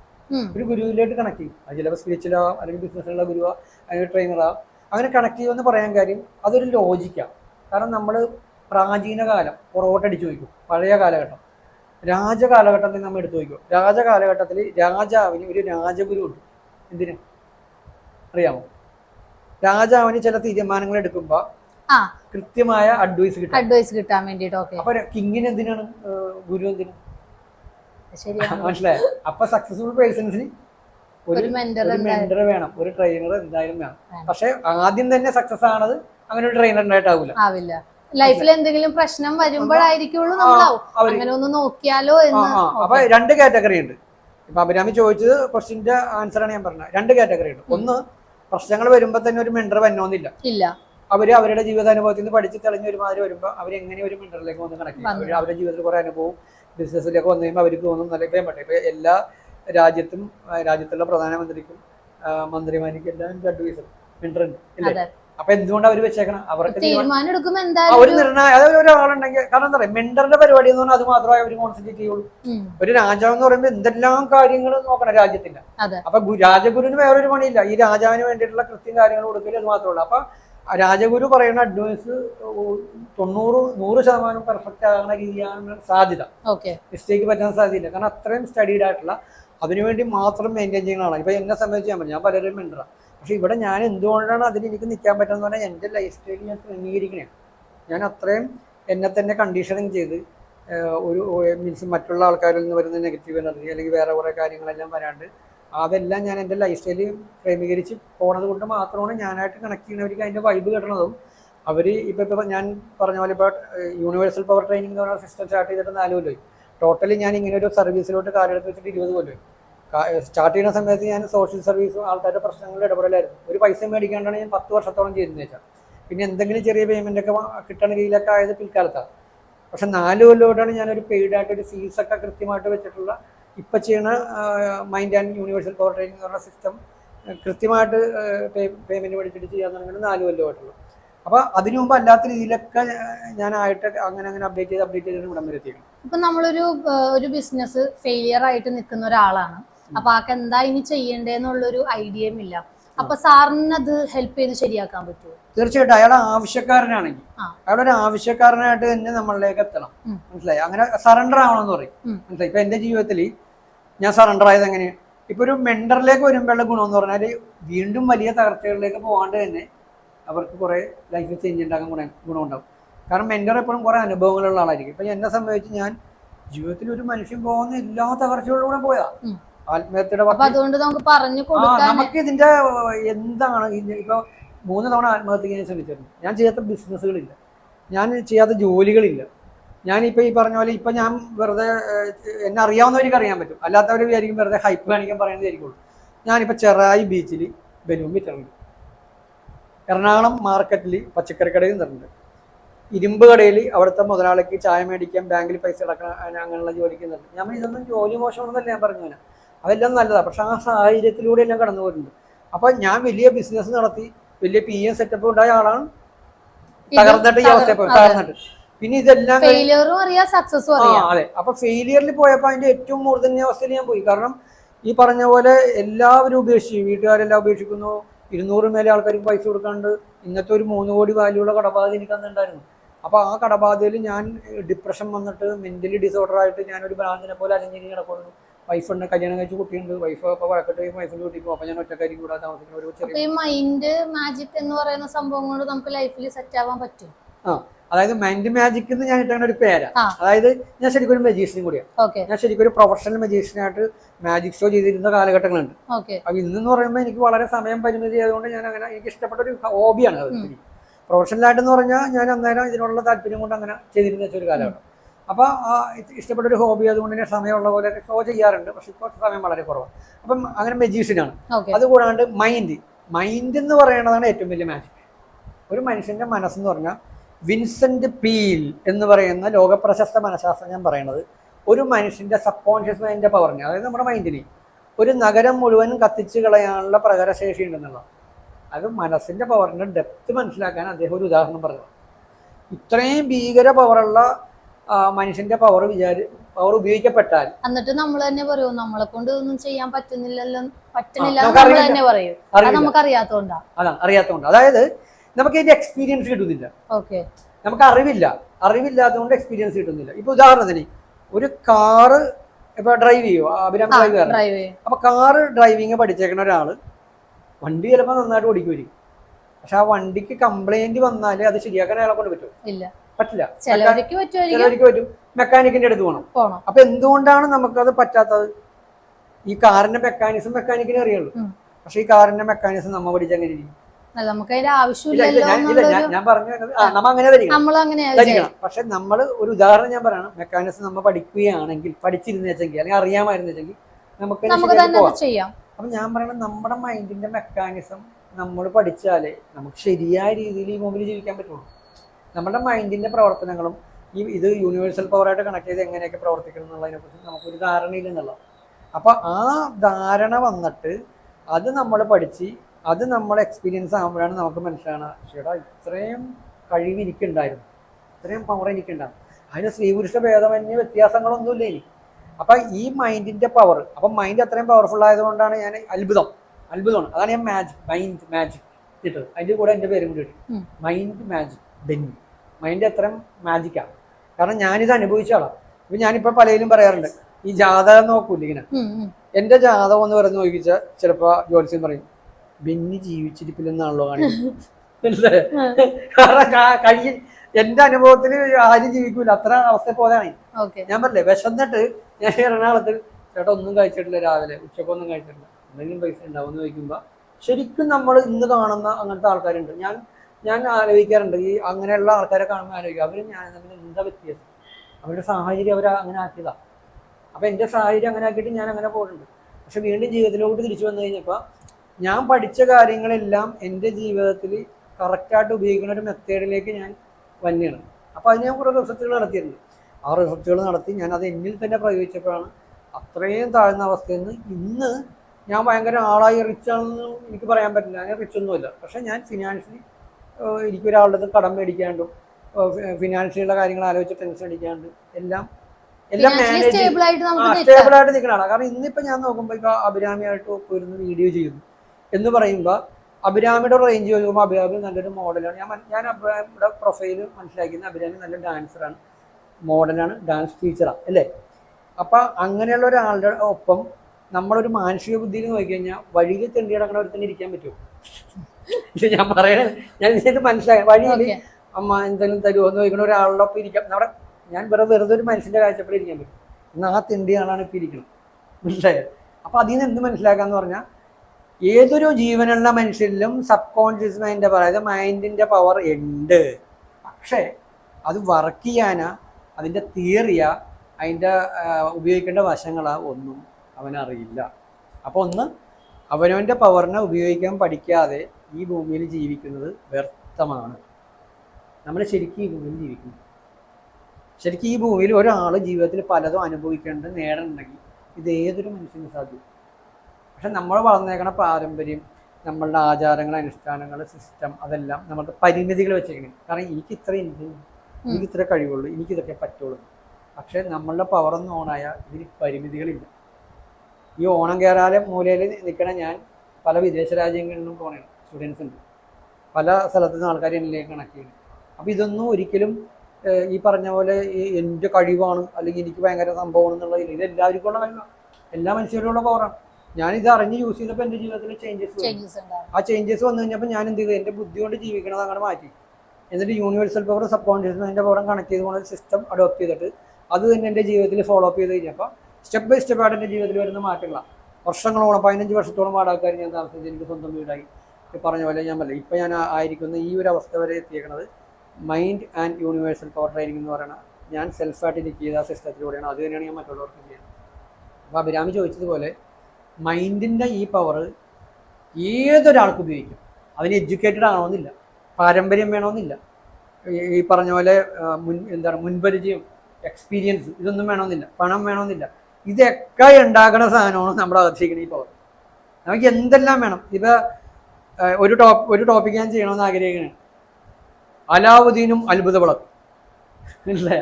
ഒരു ഗുരുവിലേക്ക് കണക്ട് ചെയ്യും. അത് ചിലപ്പോൾ സ്പിരിച്വലാവാം അല്ലെങ്കിൽ ബിസിനസ്സിലുള്ള ഗുരുവാ അല്ലെങ്കിൽ ട്രെയിനറാവാം അങ്ങനെ കണക്ട് ചെയ്യുമെന്ന് പറയാൻ കാര്യം അതൊരു ലോജിക്കാണ് കാരണം നമ്മൾ പ്രാചീന കാലം പുറകോട്ടടിച്ചു നോക്കും പഴയ കാലഘട്ടം. രാജകാലഘട്ടത്തിൽ നമ്മൾ എടുത്തു നോക്കുക രാജകാലഘട്ടത്തിൽ രാജാവിന് ഒരു രാജഗുരു ഉണ്ട്. എന്തിന്? അറിയാമോ? രാജാവിന് ചില തീരുമാനങ്ങൾ എടുക്കുമ്പോൾ. കൃത്യമായ അഡ്വൈസ് കിട്ടും. അഡ്വൈസ് കിട്ടാൻ വേണ്ടിട്ട് ഓക്കെ അപ്പൊ കിങ്ങിന് എന്തിനാണ്? ഗുരു എന്തിനാ? മനസ്സിലായോ? അപ്പൊ സക്സസ്ഫുൾ പേഴ്സൺസിന് ഒരു മെന്റർ വേണം. ഒരു ട്രെയിനർ എന്തായാലും വേണം. പക്ഷെ ആദ്യം തന്നെ സക്സസ് ആണത് അങ്ങനെ ഒരു ട്രെയിനർ ഉണ്ടായിട്ടാവില്ല ആവില്ല. ലൈഫിൽ എന്തെങ്കിലും പ്രശ്നം വരുമ്പോഴായിരിക്കുള്ളൂ നമ്മളാവും. അങ്ങനെ ഒന്ന് നോക്കിയാലോ എന്ന്. അപ്പൊ രണ്ട് കാറ്റഗറി ഉണ്ട്. ഇപ്പൊ അഭിരാമി ചോദിച്ചത് ക്വസ്റ്റിന്റെ ആൻസർ ആണ് ഞാൻ പറഞ്ഞത്. രണ്ട് കാറ്റഗറി ഉണ്ട്. ഒന്ന് പ്രശ്നങ്ങൾ വരുമ്പോ തന്നെ ഒരു മെന്റർ വന്നോന്നില്ല. ഇല്ല. അവർ അവരുടെ ജീവിതാനുഭവത്തിൽ നിന്ന് പഠിച്ച് തെളിഞ്ഞ ഒരുമാതിരി വരുമ്പോൾ അവർ എങ്ങനെ ഒരു മെന്ററിലേക്ക് വന്ന് കണക്ട്. അവരുടെ ജീവിതത്തിൽ കുറെ അനുഭവം ബിസിനസ്സിലേക്ക് വന്നു കഴിയുമ്പോൾ അവർക്ക് തോന്നും നല്ല ഇപ്പം പറ്റും ഇപ്പൊ എല്ലാ രാജ്യത്തും രാജ്യത്തുള്ള പ്രധാനമന്ത്രിക്കും മന്ത്രിമാരിക്കും എല്ലാം അഡ്വൈസർ മെന്റർ ഉണ്ട്. ഇല്ലേ? അപ്പൊ എന്തുകൊണ്ട് അവർ വെച്ചേക്കണം? അവർക്ക് ഒരു നിർണായ അതായത് ഒരാളുണ്ടെങ്കിൽ കാരണം എന്താ പറയുക മെന്ററിന്റെ പരിപാടി എന്ന് പറഞ്ഞാൽ അത് മാത്രമേ അവർ കോൺസെൻട്രേറ്റ് ചെയ്യുള്ളൂ. ഒരു രാജാവ് എന്ന് പറയുമ്പോൾ എന്തെല്ലാം കാര്യങ്ങളും നോക്കണം രാജ്യത്തിന്റെ. അപ്പൊ രാജഗുരുവിന് രാജഗുരുവിന് വേറൊരു പണിയില്ല. ഈ രാജാവിന് വേണ്ടിയിട്ടുള്ള കൃത്യം കാര്യങ്ങൾ കൊടുക്കലും അത് മാത്രമേ ഉള്ളൂ. അപ്പൊ രാജഗുരു പറയുന്ന അഡ്വൈസ് തൊണ്ണൂറ് നൂറ് ശതമാനം പെർഫെക്റ്റ് ആകുന്ന രീതിയാണ് സാധ്യത. മിസ്റ്റേക്ക് പറ്റാൻ സാധ്യതയില്ല. കാരണം അത്രയും സ്റ്റഡീഡ് ആയിട്ടുള്ള അതിനുവേണ്ടി മാത്രം മെയിന്റെയിൻ ചെയ്യുന്നതാണ് ഇപ്പൊ എന്നെ സംബന്ധിച്ച് ഞാൻ പറഞ്ഞു ഞാൻ പലരും മെന്ററാണ് പക്ഷെ ഇവിടെ ഞാൻ എന്തുകൊണ്ടാണ് അതിൽ എനിക്ക് നിൽക്കാൻ പറ്റുന്നത് പറഞ്ഞാൽ എന്റെ ലൈഫ് സ്റ്റൈൽ ഞാൻ ക്രമീകരിക്കണേ. ഞാൻ അത്രയും എന്നെ തന്നെ കണ്ടീഷനിങ് ചെയ്ത് ഒരു മീൻസ് മറ്റുള്ള ആൾക്കാരിൽ നിന്ന് വരുന്ന നെഗറ്റീവ് എനർജി അല്ലെങ്കിൽ വേറെ കുറേ കാര്യങ്ങളെല്ലാം വരാണ്ട് അതെല്ലാം ഞാൻ എന്റെ ലൈഫ് സ്റ്റൈൽ ക്രമീകരിച്ച് പോണത് കൊണ്ട് മാത്രമാണ് ഞാനായിട്ട് കണക്ട് ചെയ്യുന്നവർക്ക് അതിന്റെ വൈബ് കിട്ടണതും. അവർ ഇപ്പോൾ ഇപ്പോൾ ഞാൻ പറഞ്ഞ പോലെ ഇപ്പോൾ യൂണിവേഴ്സൽ പവർ ട്രെയിനിങ് എന്ന് പറഞ്ഞ സിസ്റ്റം സ്റ്റാർട്ട് ചെയ്തിട്ട് നാല് കൊല്ലമായി. ടോട്ടലി ഞാൻ ഇങ്ങനെ ഒരു സർവീസിലോട്ട് കാലെടുത്ത് വെച്ചിട്ട് ഇരുപത് കൊല്ലമായി. സ്റ്റാർട്ട് ചെയ്യുന്ന സമയത്ത് ഞാൻ സോഷ്യൽ സർവീസ് ആൾക്കാരുടെ പ്രശ്നങ്ങളിൽ ഇടപെടലായിരുന്നു. ഒരു പൈസ മേടിക്കാണ്ടാണ് ഞാൻ പത്ത് വർഷത്തോളം ചെയ്തെന്ന് വെച്ചാൽ പിന്നെ എന്തെങ്കിലും ചെറിയ പേയ്മെന്റ് ഒക്കെ കിട്ടണ രീതിയിലൊക്കെ ആയത് പിൽക്കാലത്താണ്. പക്ഷെ നാല് കൊല്ലമായിട്ടാണ് ഞാനൊരു പെയ്ഡായിട്ട് ഒരു ഫീസൊക്കെ കൃത്യമായിട്ട് വെച്ചിട്ടുള്ള ഇപ്പം ചെയ്യുന്ന mind and universal power training എന്ന് പറഞ്ഞ സിസ്റ്റം കൃത്യമായിട്ട് പേയ്മെന്റ് മേടിച്ചിട്ട് ചെയ്യാൻ തുടങ്ങുന്നത് നാല് കൊല്ലമായിട്ടുള്ളൂ. അപ്പൊ അതിനു മുമ്പ് അല്ലാത്ത രീതിയിലൊക്കെ ഞാനായിട്ട് അങ്ങനെ അങ്ങനെ അപ്ഡേറ്റ് ചെയ്ത് അപ്ഡേറ്റ് ചെയ്തിട്ട് ഇവിടം വരെ ഇപ്പൊ നമ്മളൊരു ഒരു ബിസിനസ് ഫെയിലിയർ ആയിട്ട് നിൽക്കുന്ന ഒരാളാണ്. അപ്പൊ ആൾക്ക് എന്താ ഇനി ചെയ്യണ്ടേന്നുള്ളൊരു ഐഡിയയും ഇല്ല. അപ്പൊ സാറിന് അത് ഹെൽപ്പ് ചെയ്ത് ശരിയാക്കാൻ പറ്റുമോ തീർച്ചയായിട്ടും. അയാൾ ആവശ്യക്കാരനാണെങ്കിൽ അയാളൊരു ആവശ്യക്കാരനായിട്ട് തന്നെ നമ്മളിലേക്ക് എത്തണം. മനസ്സിലായി? അങ്ങനെ സറണ്ടർ ആവണമെന്ന് പറയും. മനസ്സിലായി? ഇപ്പൊ എന്റെ ജീവിതത്തിൽ ഞാൻ സറണ്ടർ ആയത് എങ്ങനെയാണ് ഇപ്പൊ ഒരു മെന്ററിലേക്ക് വരുമ്പോഴുള്ള ഗുണം എന്ന് പറഞ്ഞാൽ വീണ്ടും വലിയ തകർച്ചകളിലേക്ക് പോകാണ്ട് തന്നെ അവർക്ക് കുറെ ലൈഫ് ചേഞ്ച് ഉണ്ടാക്കാൻ ഗുണം ഗുണമുണ്ടാവും. കാരണം മെന്റർ എപ്പോഴും കുറെ അനുഭവങ്ങളുള്ള ആളായിരിക്കും. ഇപ്പൊ എന്നെ സംബന്ധിച്ച് ഞാൻ ജീവിതത്തിൽ ഒരു മനുഷ്യൻ പോകുന്ന എല്ലാ തകർച്ചകളിലൂടെ പോയതാ. ഉം. ആത്മഹത്യയുടെ അപ്പൊ അതുകൊണ്ട് നമുക്ക് പറഞ്ഞു കൊടുക്കാം കൊടുക്കാൻ നമുക്ക് ഇതിന്റെ എന്താണ് ഇപ്പൊ മൂന്ന് തവണ ആത്മഹത്യക്ക് ഞാൻ ശ്രമിച്ചിരുന്നു. ഞാൻ ചെയ്യാത്ത ബിസിനസ്സുകളില്ല. ഞാൻ ചെയ്യാത്ത ജോലികളില്ല. ഞാൻ ഇപ്പൊ ഈ പറഞ്ഞ പോലെ ഇപ്പൊ ഞാൻ വെറുതെ എന്നെ അറിയാവുന്നവർക്ക് അറിയാൻ പറ്റും. അല്ലാത്തവർ വിചാരിക്കും വെറുതെ ഹൈപ്പ് കാണിക്കാൻ പറയുന്നത് ആയിരിക്കുള്ളൂ. ഞാനിപ്പോ ചെറായി ബീച്ചിൽ ബലൂൺ വിറ്റിട്ടുണ്ട് എറണാകുളം മാർക്കറ്റിൽ പച്ചക്കറി കടയും തരുന്നുണ്ട് ഇരുമ്പ് കടയിൽ അവിടുത്തെ മുതലാളിക്ക് ചായ മേടിക്കാൻ ബാങ്കിൽ പൈസ അടക്കാൻ അങ്ങനെയുള്ള ജോലിക്ക് ഞാൻ ഇതൊന്നും ജോലി മോശമാണെന്നല്ല ഞാൻ പറഞ്ഞു അതെല്ലാം നല്ലതാണ് പക്ഷെ ആ സാഹചര്യത്തിലൂടെ എല്ലാം കടന്നു പോയിട്ടുണ്ട്. അപ്പൊ ഞാൻ വലിയ ബിസിനസ് നടത്തി. വലിയ പി എം സെറ്റപ്പ് ഉണ്ടായ ആളാണ്. തകർന്നിട്ട് ഈ അവസ്ഥ തകർന്നിട്ട്. പിന്നെ ഇതെല്ലാം ആ അതെ. അപ്പൊ ഫെയിലിയറിൽ പോയപ്പോ അതിന്റെ ഏറ്റവും മൂർധന്യ അവസ്ഥയിൽ ഞാൻ പോയി. കാരണം ഈ പറഞ്ഞ പോലെ എല്ലാവരും ഉപേക്ഷിച്ചു. വീട്ടുകാരെല്ലാം ഉപേക്ഷിക്കുന്നു. ഇരുന്നൂറ് മേലെ ആൾക്കാർക്ക് പൈസ കൊടുക്കാണ്ട് ഇന്നത്തെ ഒരു മൂന്ന് കോടി വാല്യുള്ള കടബാധ എനിക്ക് അന്നുണ്ടായിരുന്നു അപ്പൊ ആ കടബാധയിൽ ഞാൻ ഡിപ്രഷൻ വന്നിട്ട് മെന്റലി ഡിസോർഡർ ആയിട്ട് ഞാൻ ഒരു ഭ്രാന്തിനെ പോലെ അലഞ്ഞിരി കിടക്കുന്നു. വൈഫുണ്ട് കല്യാണം കഴിച്ച് കുട്ടിയുണ്ട്. വൈഫ് ഒക്കെ വഴക്കിട്ട് വൈഫിന് വീട്ടിൽ പോകും. അപ്പൊ ഞാൻ ഒറ്റക്കാരി കൂടാതെ താമസിക്കുന്ന ഒരു അപ്പൊ ചെറിയ ഈ മൈൻഡ് മാജിക് എന്ന് പറയുന്ന സംഭവം കൊണ്ട് നമുക്ക് ലൈഫിൽ സെറ്റ് ആവാൻ പറ്റും. അതായത് മൈൻഡ് മാജിക് എന്ന് ഞാൻ ഇട്ടങ്ങനെ ഒരു പേരാ. അതായത് ഞാൻ ശരിക്കും ഒരു മജീഷ്യനും കൂടിയാണ് ഞാൻ ശരിക്കും ഒരു പ്രൊഫഷണൽ മജീഷ്യനായിട്ട് മാജിക് ഷോ ചെയ്തിരുന്ന കാലഘട്ടങ്ങളുണ്ട്. അപ്പൊ ഇന്ന് പറയുമ്പോൾ എനിക്ക് വളരെ സമയം പരിമിതി ആയതുകൊണ്ട് ഞാൻ അങ്ങനെ എനിക്ക് ഇഷ്ടപ്പെട്ട ഒരു ഹോബിയാണ്. പ്രൊഫഷണലായിട്ടെന്ന് പറഞ്ഞാൽ ഞാൻ അന്നേരം ഇതിനുള്ള താല്പര്യം കൊണ്ട് അങ്ങനെ ചെയ്തിരുന്ന ഒരു കാലഘട്ടം. അപ്പൊ ആ ഇഷ്ടപ്പെട്ടൊരു ഇഷ്ടപ്പെട്ട ഒരു ഹോബി അതുകൊണ്ട് തന്നെ സമയമുള്ള പോലെ ഷോ ചെയ്യാറുണ്ട്. പക്ഷെ ഇപ്പോൾ സമയം വളരെ കുറവാണ്. അപ്പം അങ്ങനെ മെജീഷ്യനാണ് ആണ്. അതുകൂടാണ്ട് മൈൻഡ് മൈൻഡ് എന്ന് പറയുന്നതാണ് ഏറ്റവും വലിയ മാജിക് ഒരു മനുഷ്യന്റെ മനസ്സെന്ന് പറഞ്ഞാൽ വിൻസെന്റ് പീൽ എന്ന് പറയുന്ന ലോകപ്രശസ്ത മനഃശാസ്ത്രജ്ഞൻ പറയുന്നത് ഒരു മനുഷ്യന്റെ സബ് കോൺഷ്യസ് മൈൻഡിന്റെ പവറിനെ അതായത് നമ്മുടെ മൈൻഡിനെ ഒരു നഗരം മുഴുവൻ കത്തിച്ച് കളയാനുള്ള പ്രകരശേഷി ഉണ്ടെന്നുള്ളതാണ്. അത് മനസ്സിന്റെ പവറിന്റെ ഡെപ്ത് മനസ്സിലാക്കാൻ അദ്ദേഹം ഒരു ഉദാഹരണം പറഞ്ഞു. ഇത്രയും ഭീകര പവറുള്ള മനുഷ്യന്റെ പവർ വിചാരി പവർ ഉപയോഗിക്കപ്പെട്ടാൽ. എന്നിട്ട് നമ്മൾ തന്നെ പറയൂ നമ്മളെ കൊണ്ട് ഒന്നും ചെയ്യാൻ പറ്റുന്നില്ലല്ലോ പറ്റുന്നില്ല നമ്മൾ തന്നെ പറയൂ. അത് നമുക്ക് അറിയാത്തോണ്ടാ. അതാണ് അതായത് നമുക്ക് ഇതിന്റെ എക്സ്പീരിയൻസ് കിട്ടുന്നില്ല. ഓക്കെ. നമുക്ക് അറിവില്ല. അറിവില്ലാത്തതുകൊണ്ട് എക്സ്പീരിയൻസ് കിട്ടുന്നില്ല. ഇപ്പൊ ഉദാഹരണത്തിന് ഒരു കാറ് ഇപ്പൊ ഡ്രൈവ് ചെയ്യുമോ അഭിരാം ഡ്രൈവ് ചെയ്യും. അപ്പൊ കാറ് ഡ്രൈവിങ് പഠിച്ചേക്കുന്ന ഒരാൾ വണ്ടി ചിലപ്പോൾ നന്നായിട്ട് ഓടിക്കുമായിരിക്കും. പക്ഷെ ആ വണ്ടിക്ക് കംപ്ലൈന്റ് വന്നാലേ അത് ശരിയാക്കാൻ അയാളെ കൊണ്ട് പറ്റും. ഇല്ല. പറ്റില്ല. ചിലവർക്ക് പറ്റും. മെക്കാനിക്കിന്റെ അടുത്ത് പോകണം അപ്പൊ എന്തുകൊണ്ടാണ് നമുക്കത് പറ്റാത്തത്? ഈ കാറിന്റെ മെക്കാനിസം മെക്കാനിക്കിനെ അറിയുള്ളൂ. പക്ഷെ ഈ കാറിന്റെ മെക്കാനിസം നമ്മ പഠിച്ചങ്ങനെ ഇരിക്കും. നമുക്ക് ഞാൻ പറഞ്ഞു നമ്മ അങ്ങനെ ധരിക്കണം. പക്ഷെ നമ്മൾ ഒരു ഉദാഹരണം ഞാൻ പറയണം. മെക്കാനിസം നമ്മൾ പഠിക്കുകയാണെങ്കിൽ പഠിച്ചിരുന്നെങ്കിൽ വെച്ചെങ്കിൽ അല്ലെങ്കിൽ അറിയാമായിരുന്നു വെച്ചെങ്കിൽ നമുക്ക് ചെയ്യാം. അപ്പൊ ഞാൻ പറയണത് നമ്മുടെ മൈൻഡിന്റെ മെക്കാനിസം നമ്മൾ പഠിച്ചാലേ നമുക്ക് ശരിയായ രീതിയിൽ ഈ മൊബൈൽ ജീവിക്കാൻ പറ്റുള്ളൂ. നമ്മുടെ മൈൻഡിന്റെ പ്രവർത്തനങ്ങളും ഈ ഇത് യൂണിവേഴ്സൽ പവറായിട്ട് കണക്ട് ചെയ്ത് എങ്ങനെയൊക്കെ പ്രവർത്തിക്കണം എന്നുള്ളതിനെ കുറിച്ച് നമുക്കൊരു ധാരണയില്ലെന്നുള്ളത് അപ്പൊ ആ ധാരണ വന്നിട്ട് അത് നമ്മൾ പഠിച്ച് അത് നമ്മൾ എക്സ്പീരിയൻസ് ആകുമ്പോഴാണ് നമുക്ക് മനസ്സിലാണ് ചേട്ടാ ഇത്രയും കഴിവ് എനിക്കുണ്ടായിരുന്നു. ഇത്രയും പവർ എനിക്കുണ്ടായിരുന്നു. അതിന് സ്ത്രീ പുരുഷ ഭേദമന്യ വ്യത്യാസങ്ങളൊന്നുമില്ല ഇനി. അപ്പം ഈ മൈൻഡിന്റെ പവർ അപ്പം മൈൻഡ് അത്രയും പവർഫുൾ ആയതുകൊണ്ടാണ് ഞാൻ അത്ഭുതം. അത്ഭുതമാണ്. അതാണ് ഞാൻ മാജിക് മൈൻഡ് മാജിക് ഇട്ടത്. അതിന്റെ കൂടെ എന്റെ പേരും കൂടി ഇട്ടു. മൈൻഡ് മാജിക് ബെന്നി മൈൻഡ് അത്രയും മാജിക്കാണ് കാരണം ഞാനിത് അനുഭവിച്ചോളാം ഇപ്പൊ ഞാനിപ്പോ പലയിലും പറയാറുണ്ട് ഈ ജാതകം നോക്കൂല ഇങ്ങനെ. എന്റെ ജാതകം എന്ന് പറയുന്ന നോക്കിച്ചാൽ ചിലപ്പോ ജോത്സ്യം പറയും ബെന്നി ജീവിച്ചിരിപ്പില്ലെന്നാണല്ലോ കാണിക്കുന്നത്? കാരണം എന്റെ അനുഭവത്തിൽ ആരും ജീവിക്കൂല. അത്ര അവസ്ഥ പോലെയാണ് ഞാൻ പറഞ്ഞില്ലേ വിശന്നിട്ട് ഞാൻ എറണാകുളത്ത് ചേട്ടാ ഒന്നും കഴിച്ചിട്ടില്ല രാവിലെ ഉച്ചക്കൊന്നും കഴിച്ചിട്ടില്ല. എന്തെങ്കിലും പൈസ ഉണ്ടാവുമെന്ന് ചോദിക്കുമ്പോ ശരിക്കും നമ്മൾ ഇന്ന് കാണുന്ന അങ്ങനത്തെ ആൾക്കാരുണ്ട്. ഞാൻ ഞാൻ ആലോചിക്കാറുണ്ട്. ഈ അങ്ങനെയുള്ള ആൾക്കാരെ കാണുമ്പോൾ ആലോചിക്കും. അവർ ഞാൻ തമ്മിൽ എന്താ വ്യത്യാസം? അവരുടെ സാഹചര്യം അവർ അങ്ങനെ ആക്കിയതാ. അപ്പൊ എന്റെ സാഹചര്യം അങ്ങനെ ആക്കിയിട്ട് ഞാൻ അങ്ങനെ പോയിട്ടുണ്ട് പക്ഷെ വീണ്ടും ജീവിതത്തിലോട്ട് തിരിച്ചു വന്നു കഴിഞ്ഞപ്പോൾ ഞാൻ പഠിച്ച കാര്യങ്ങളെല്ലാം എന്റെ ജീവിതത്തിൽ കറക്റ്റായിട്ട് ഉപയോഗിക്കുന്ന ഒരു മെത്തേഡിലേക്ക് ഞാൻ വന്നെയാണ്. അപ്പോൾ അതിന് ഞാൻ കുറേ റിസർച്ചുകൾ നടത്തിയിട്ടുണ്ട്. ആ റിസർച്ചുകൾ നടത്തി ഞാൻ അത് എന്നിൽ തന്നെ പ്രയോഗിച്ചപ്പോഴാണ് അത്രയും താഴ്ന്ന അവസ്ഥയിൽ നിന്ന് ഇന്ന് ഞാൻ ഭയങ്കര ആളായി റിച്ചാണെന്ന് എനിക്ക് പറയാൻ പറ്റില്ല. അങ്ങനെ റിച്ചൊന്നുമില്ല പക്ഷെ ഞാൻ ഫിനാൻഷ്യലി എനിക്ക് ഒരാളുടെ അടുത്ത് കടം മേടിക്കാണ്ടും ഫിനാൻഷ്യലുള്ള കാര്യങ്ങൾ ആലോചിച്ച് ടെൻഷൻ അടിക്കാണ്ട് എല്ലാം എല്ലാം മാനേജ് സ്റ്റേബിൾ ആയിട്ട് നിൽക്കണതാണ്. കാരണം ഇന്നിപ്പോ ഞാൻ നോക്കുമ്പോൾ ഇപ്പൊ അഭിരാമിയായിട്ട് പോയിരുന്ന് വീഡിയോ ചെയ്യുന്നു. എന്ന് പറയുമ്പോൾ അഭിരാമിയുടെ റേഞ്ച് നോക്കുമ്പോൾ അഭിരാമി നല്ലൊരു മോഡലാണ് ഞാൻ ഞാൻ അഭിരാമിയുടെ പ്രൊഫൈൽ മനസ്സിലാക്കുന്നത് അഭിരാമി നല്ല ഡാൻസറാണ് മോഡലാണ് ഡാൻസ് ടീച്ചറാണ് അല്ലേ? അപ്പൊ അങ്ങനെയുള്ള ഒരാളുടെ ഒപ്പം നമ്മളൊരു മാനസിക ബുദ്ധിയിൽ നോക്കിക്കഴിഞ്ഞാൽ വഴിയിൽ തെണ്ടി കിടക്കണ ഒരുത്തന്നെ ഇരിക്കാൻ പറ്റുമോ? ഇത് ഞാൻ പറയണത് ഞാൻ ഇത് മനസ്സിലായി വഴിയിൽ അമ്മ എന്തെങ്കിലും തരുമോ എന്ന് ചോദിക്കണ ഒരാളുടെ ഒപ്പം ഇരിക്കാം. നമ്മുടെ ഞാൻ വെറുതെ വെറുതെ ഒരു മനുഷ്യന്റെ കാഴ്ചപ്പാട് ഇരിക്കാൻ പറ്റും. എന്നാൽ ആ തിണ്ടി ആളാണ് ഇപ്പം ഇരിക്കണം മനസ്സിലായോ? അപ്പൊ അതിൽ നിന്ന് എന്ത് മനസ്സിലാക്കാന്ന് പറഞ്ഞാൽ ഏതൊരു ജീവനുള്ള മനുഷ്യരിലും സബ് കോൺഷ്യസ് മൈൻഡ് അതായത് മൈൻഡിന്റെ പവർ ഉണ്ട്. പക്ഷേ അത് വർക്ക് ചെയ്യാനാ അതിന്റെ തിയറിയാ അതിന്റെ ഉപയോഗിക്കേണ്ട വശങ്ങളാ ഒന്നും അവനറിയില്ല. അപ്പോൾ ഒന്ന് അവനവന്റെ പവറിനെ ഉപയോഗിക്കാൻ പഠിക്കാതെ ഈ ഭൂമിയിൽ ജീവിക്കുന്നത് വ്യർത്ഥമാണ്. നമ്മൾ ശരിക്കും ഈ ഭൂമിയിൽ ജീവിക്കുന്നു. ശരിക്കും ഈ ഭൂമിയിൽ ഒരാൾ ജീവിതത്തിൽ പലതും അനുഭവിക്കേണ്ടത് നേടണമെങ്കിൽ ഇത് ഏതൊരു മനുഷ്യനും സാധ്യം പക്ഷെ നമ്മൾ വളർന്നേക്കണ പാരമ്പര്യം നമ്മളുടെ ആചാരങ്ങൾ അനുഷ്ഠാനങ്ങൾ സിസ്റ്റം അതെല്ലാം നമ്മളുടെ പരിമിതികൾ വെച്ചേക്കണം. കാരണം എനിക്ക് ഇത്ര ഉണ്ട് എനിക്ക് ഇത്ര കഴിവുള്ളൂ എനിക്ക് ഇതൊക്കെ പറ്റുള്ളൂ. പക്ഷെ നമ്മളുടെ പവറൊന്നും ഓണായാൽ ഇതിന് പരിമിതികളില്ല. ഈ ഓണം കയറാതെ മൂലയിൽ നിൽക്കണ ഞാൻ പല വിദേശ രാജ്യങ്ങളിലും പോണേ സ്റ്റുഡൻസ് ഉണ്ട്. പല സ്ഥലത്തു നിന്ന് ആൾക്കാർ എന്നിലേക്ക് കണക്ട് ചെയ്യുന്നത് അപ്പോൾ ഇതൊന്നും ഒരിക്കലും ഈ പറഞ്ഞ പോലെ എന്റെ കഴിവാണ് അല്ലെങ്കിൽ എനിക്ക് ഭയങ്കര സംഭവമാണ് എന്നുള്ള ഇത് എല്ലാവർക്കും ഉള്ള കഴിവാണ് എല്ലാ മനുഷ്യരും ഉള്ള പവറാണ് ഞാനിത് അറിഞ്ഞ് യൂസ് ചെയ്തപ്പോൾ എന്റെ ജീവിതത്തിൽ ചേഞ്ചസ് ആ ചേഞ്ചസ് വന്നു കഴിഞ്ഞപ്പോൾ ഞാൻ എന്ത് ചെയ്തു? എന്റെ ബുദ്ധി കൊണ്ട് ജീവിക്കണത് അങ്ങനെ മാറ്റി. എന്നിട്ട് യൂണിവേഴ്സൽ പവർ സബ് കോൺഷ്യസ് മൈൻഡിന്റെ പവറും കണക്ട് ചെയ്തുകൊണ്ട് ഒരു സിസ്റ്റം അഡോപ്റ്റ് ചെയ്തിട്ട് അത് തന്നെ എന്റെ ജീവിതത്തിൽ ഫോളോ അപ്പ് ചെയ്ത് കഴിഞ്ഞപ്പോൾ സ്റ്റെപ്പ് ബൈ സ്റ്റെപ്പ് ആയിട്ട് എന്റെ ജീവിതത്തിൽ വരുന്ന മാറ്റങ്ങളാണ് വർഷങ്ങളോളം പതിനഞ്ച് വർഷത്തോളം വാടാക്കാർ ഞാൻ താമസിച്ച് എനിക്ക് സ്വന്തം വീടായി. പറഞ്ഞ പോലെ ഞാൻ പറഞ്ഞു ഇപ്പം ഞാൻ ആയിരിക്കുന്ന ഈ ഒരു അവസ്ഥ വരെ എത്തിയേക്കുന്നത് mind and universal power training എന്ന് പറയുന്നത് ഞാൻ സെൽഫായിട്ട് എനിക്ക് ചെയ്ത സിസ്റ്റത്തിലൂടെയാണ്. അത് തന്നെയാണ് ഞാൻ മറ്റുള്ളവർക്കും ചെയ്യുന്നത്. അപ്പോൾ അഭിരാമി ചോദിച്ചതുപോലെ മൈൻഡിന്റെ ഈ പവർ ഏതൊരാൾക്ക് ഉപയോഗിക്കും. അതിന് എഡ്യൂക്കേറ്റഡ് ആണോന്നില്ല പാരമ്പര്യം വേണമെന്നില്ല. ഈ- പറഞ്ഞ പോലെ മുൻ എന്താണ് മുൻപരിചയം എക്സ്പീരിയൻസ് ഇതൊന്നും വേണമെന്നില്ല. പണം വേണമെന്നില്ല. ഇതൊക്കെ ഉണ്ടാക്കുന്ന സാധനമാണ് നമ്മൾ അകത്തേക്കുന്ന ഈ പവർ നമുക്ക് എന്തെല്ലാം വേണം? ഇപ്പൊ ആ, ഒരു ടോപ്പ് ഒരു ടോപ്പിക് ഞാൻ ചെയ്യണമെന്ന് ആഗ്രഹിക്കുന്നു അലാവുദ്ദീനും അത്ഭുത വിളക്കും. അല്ലേ?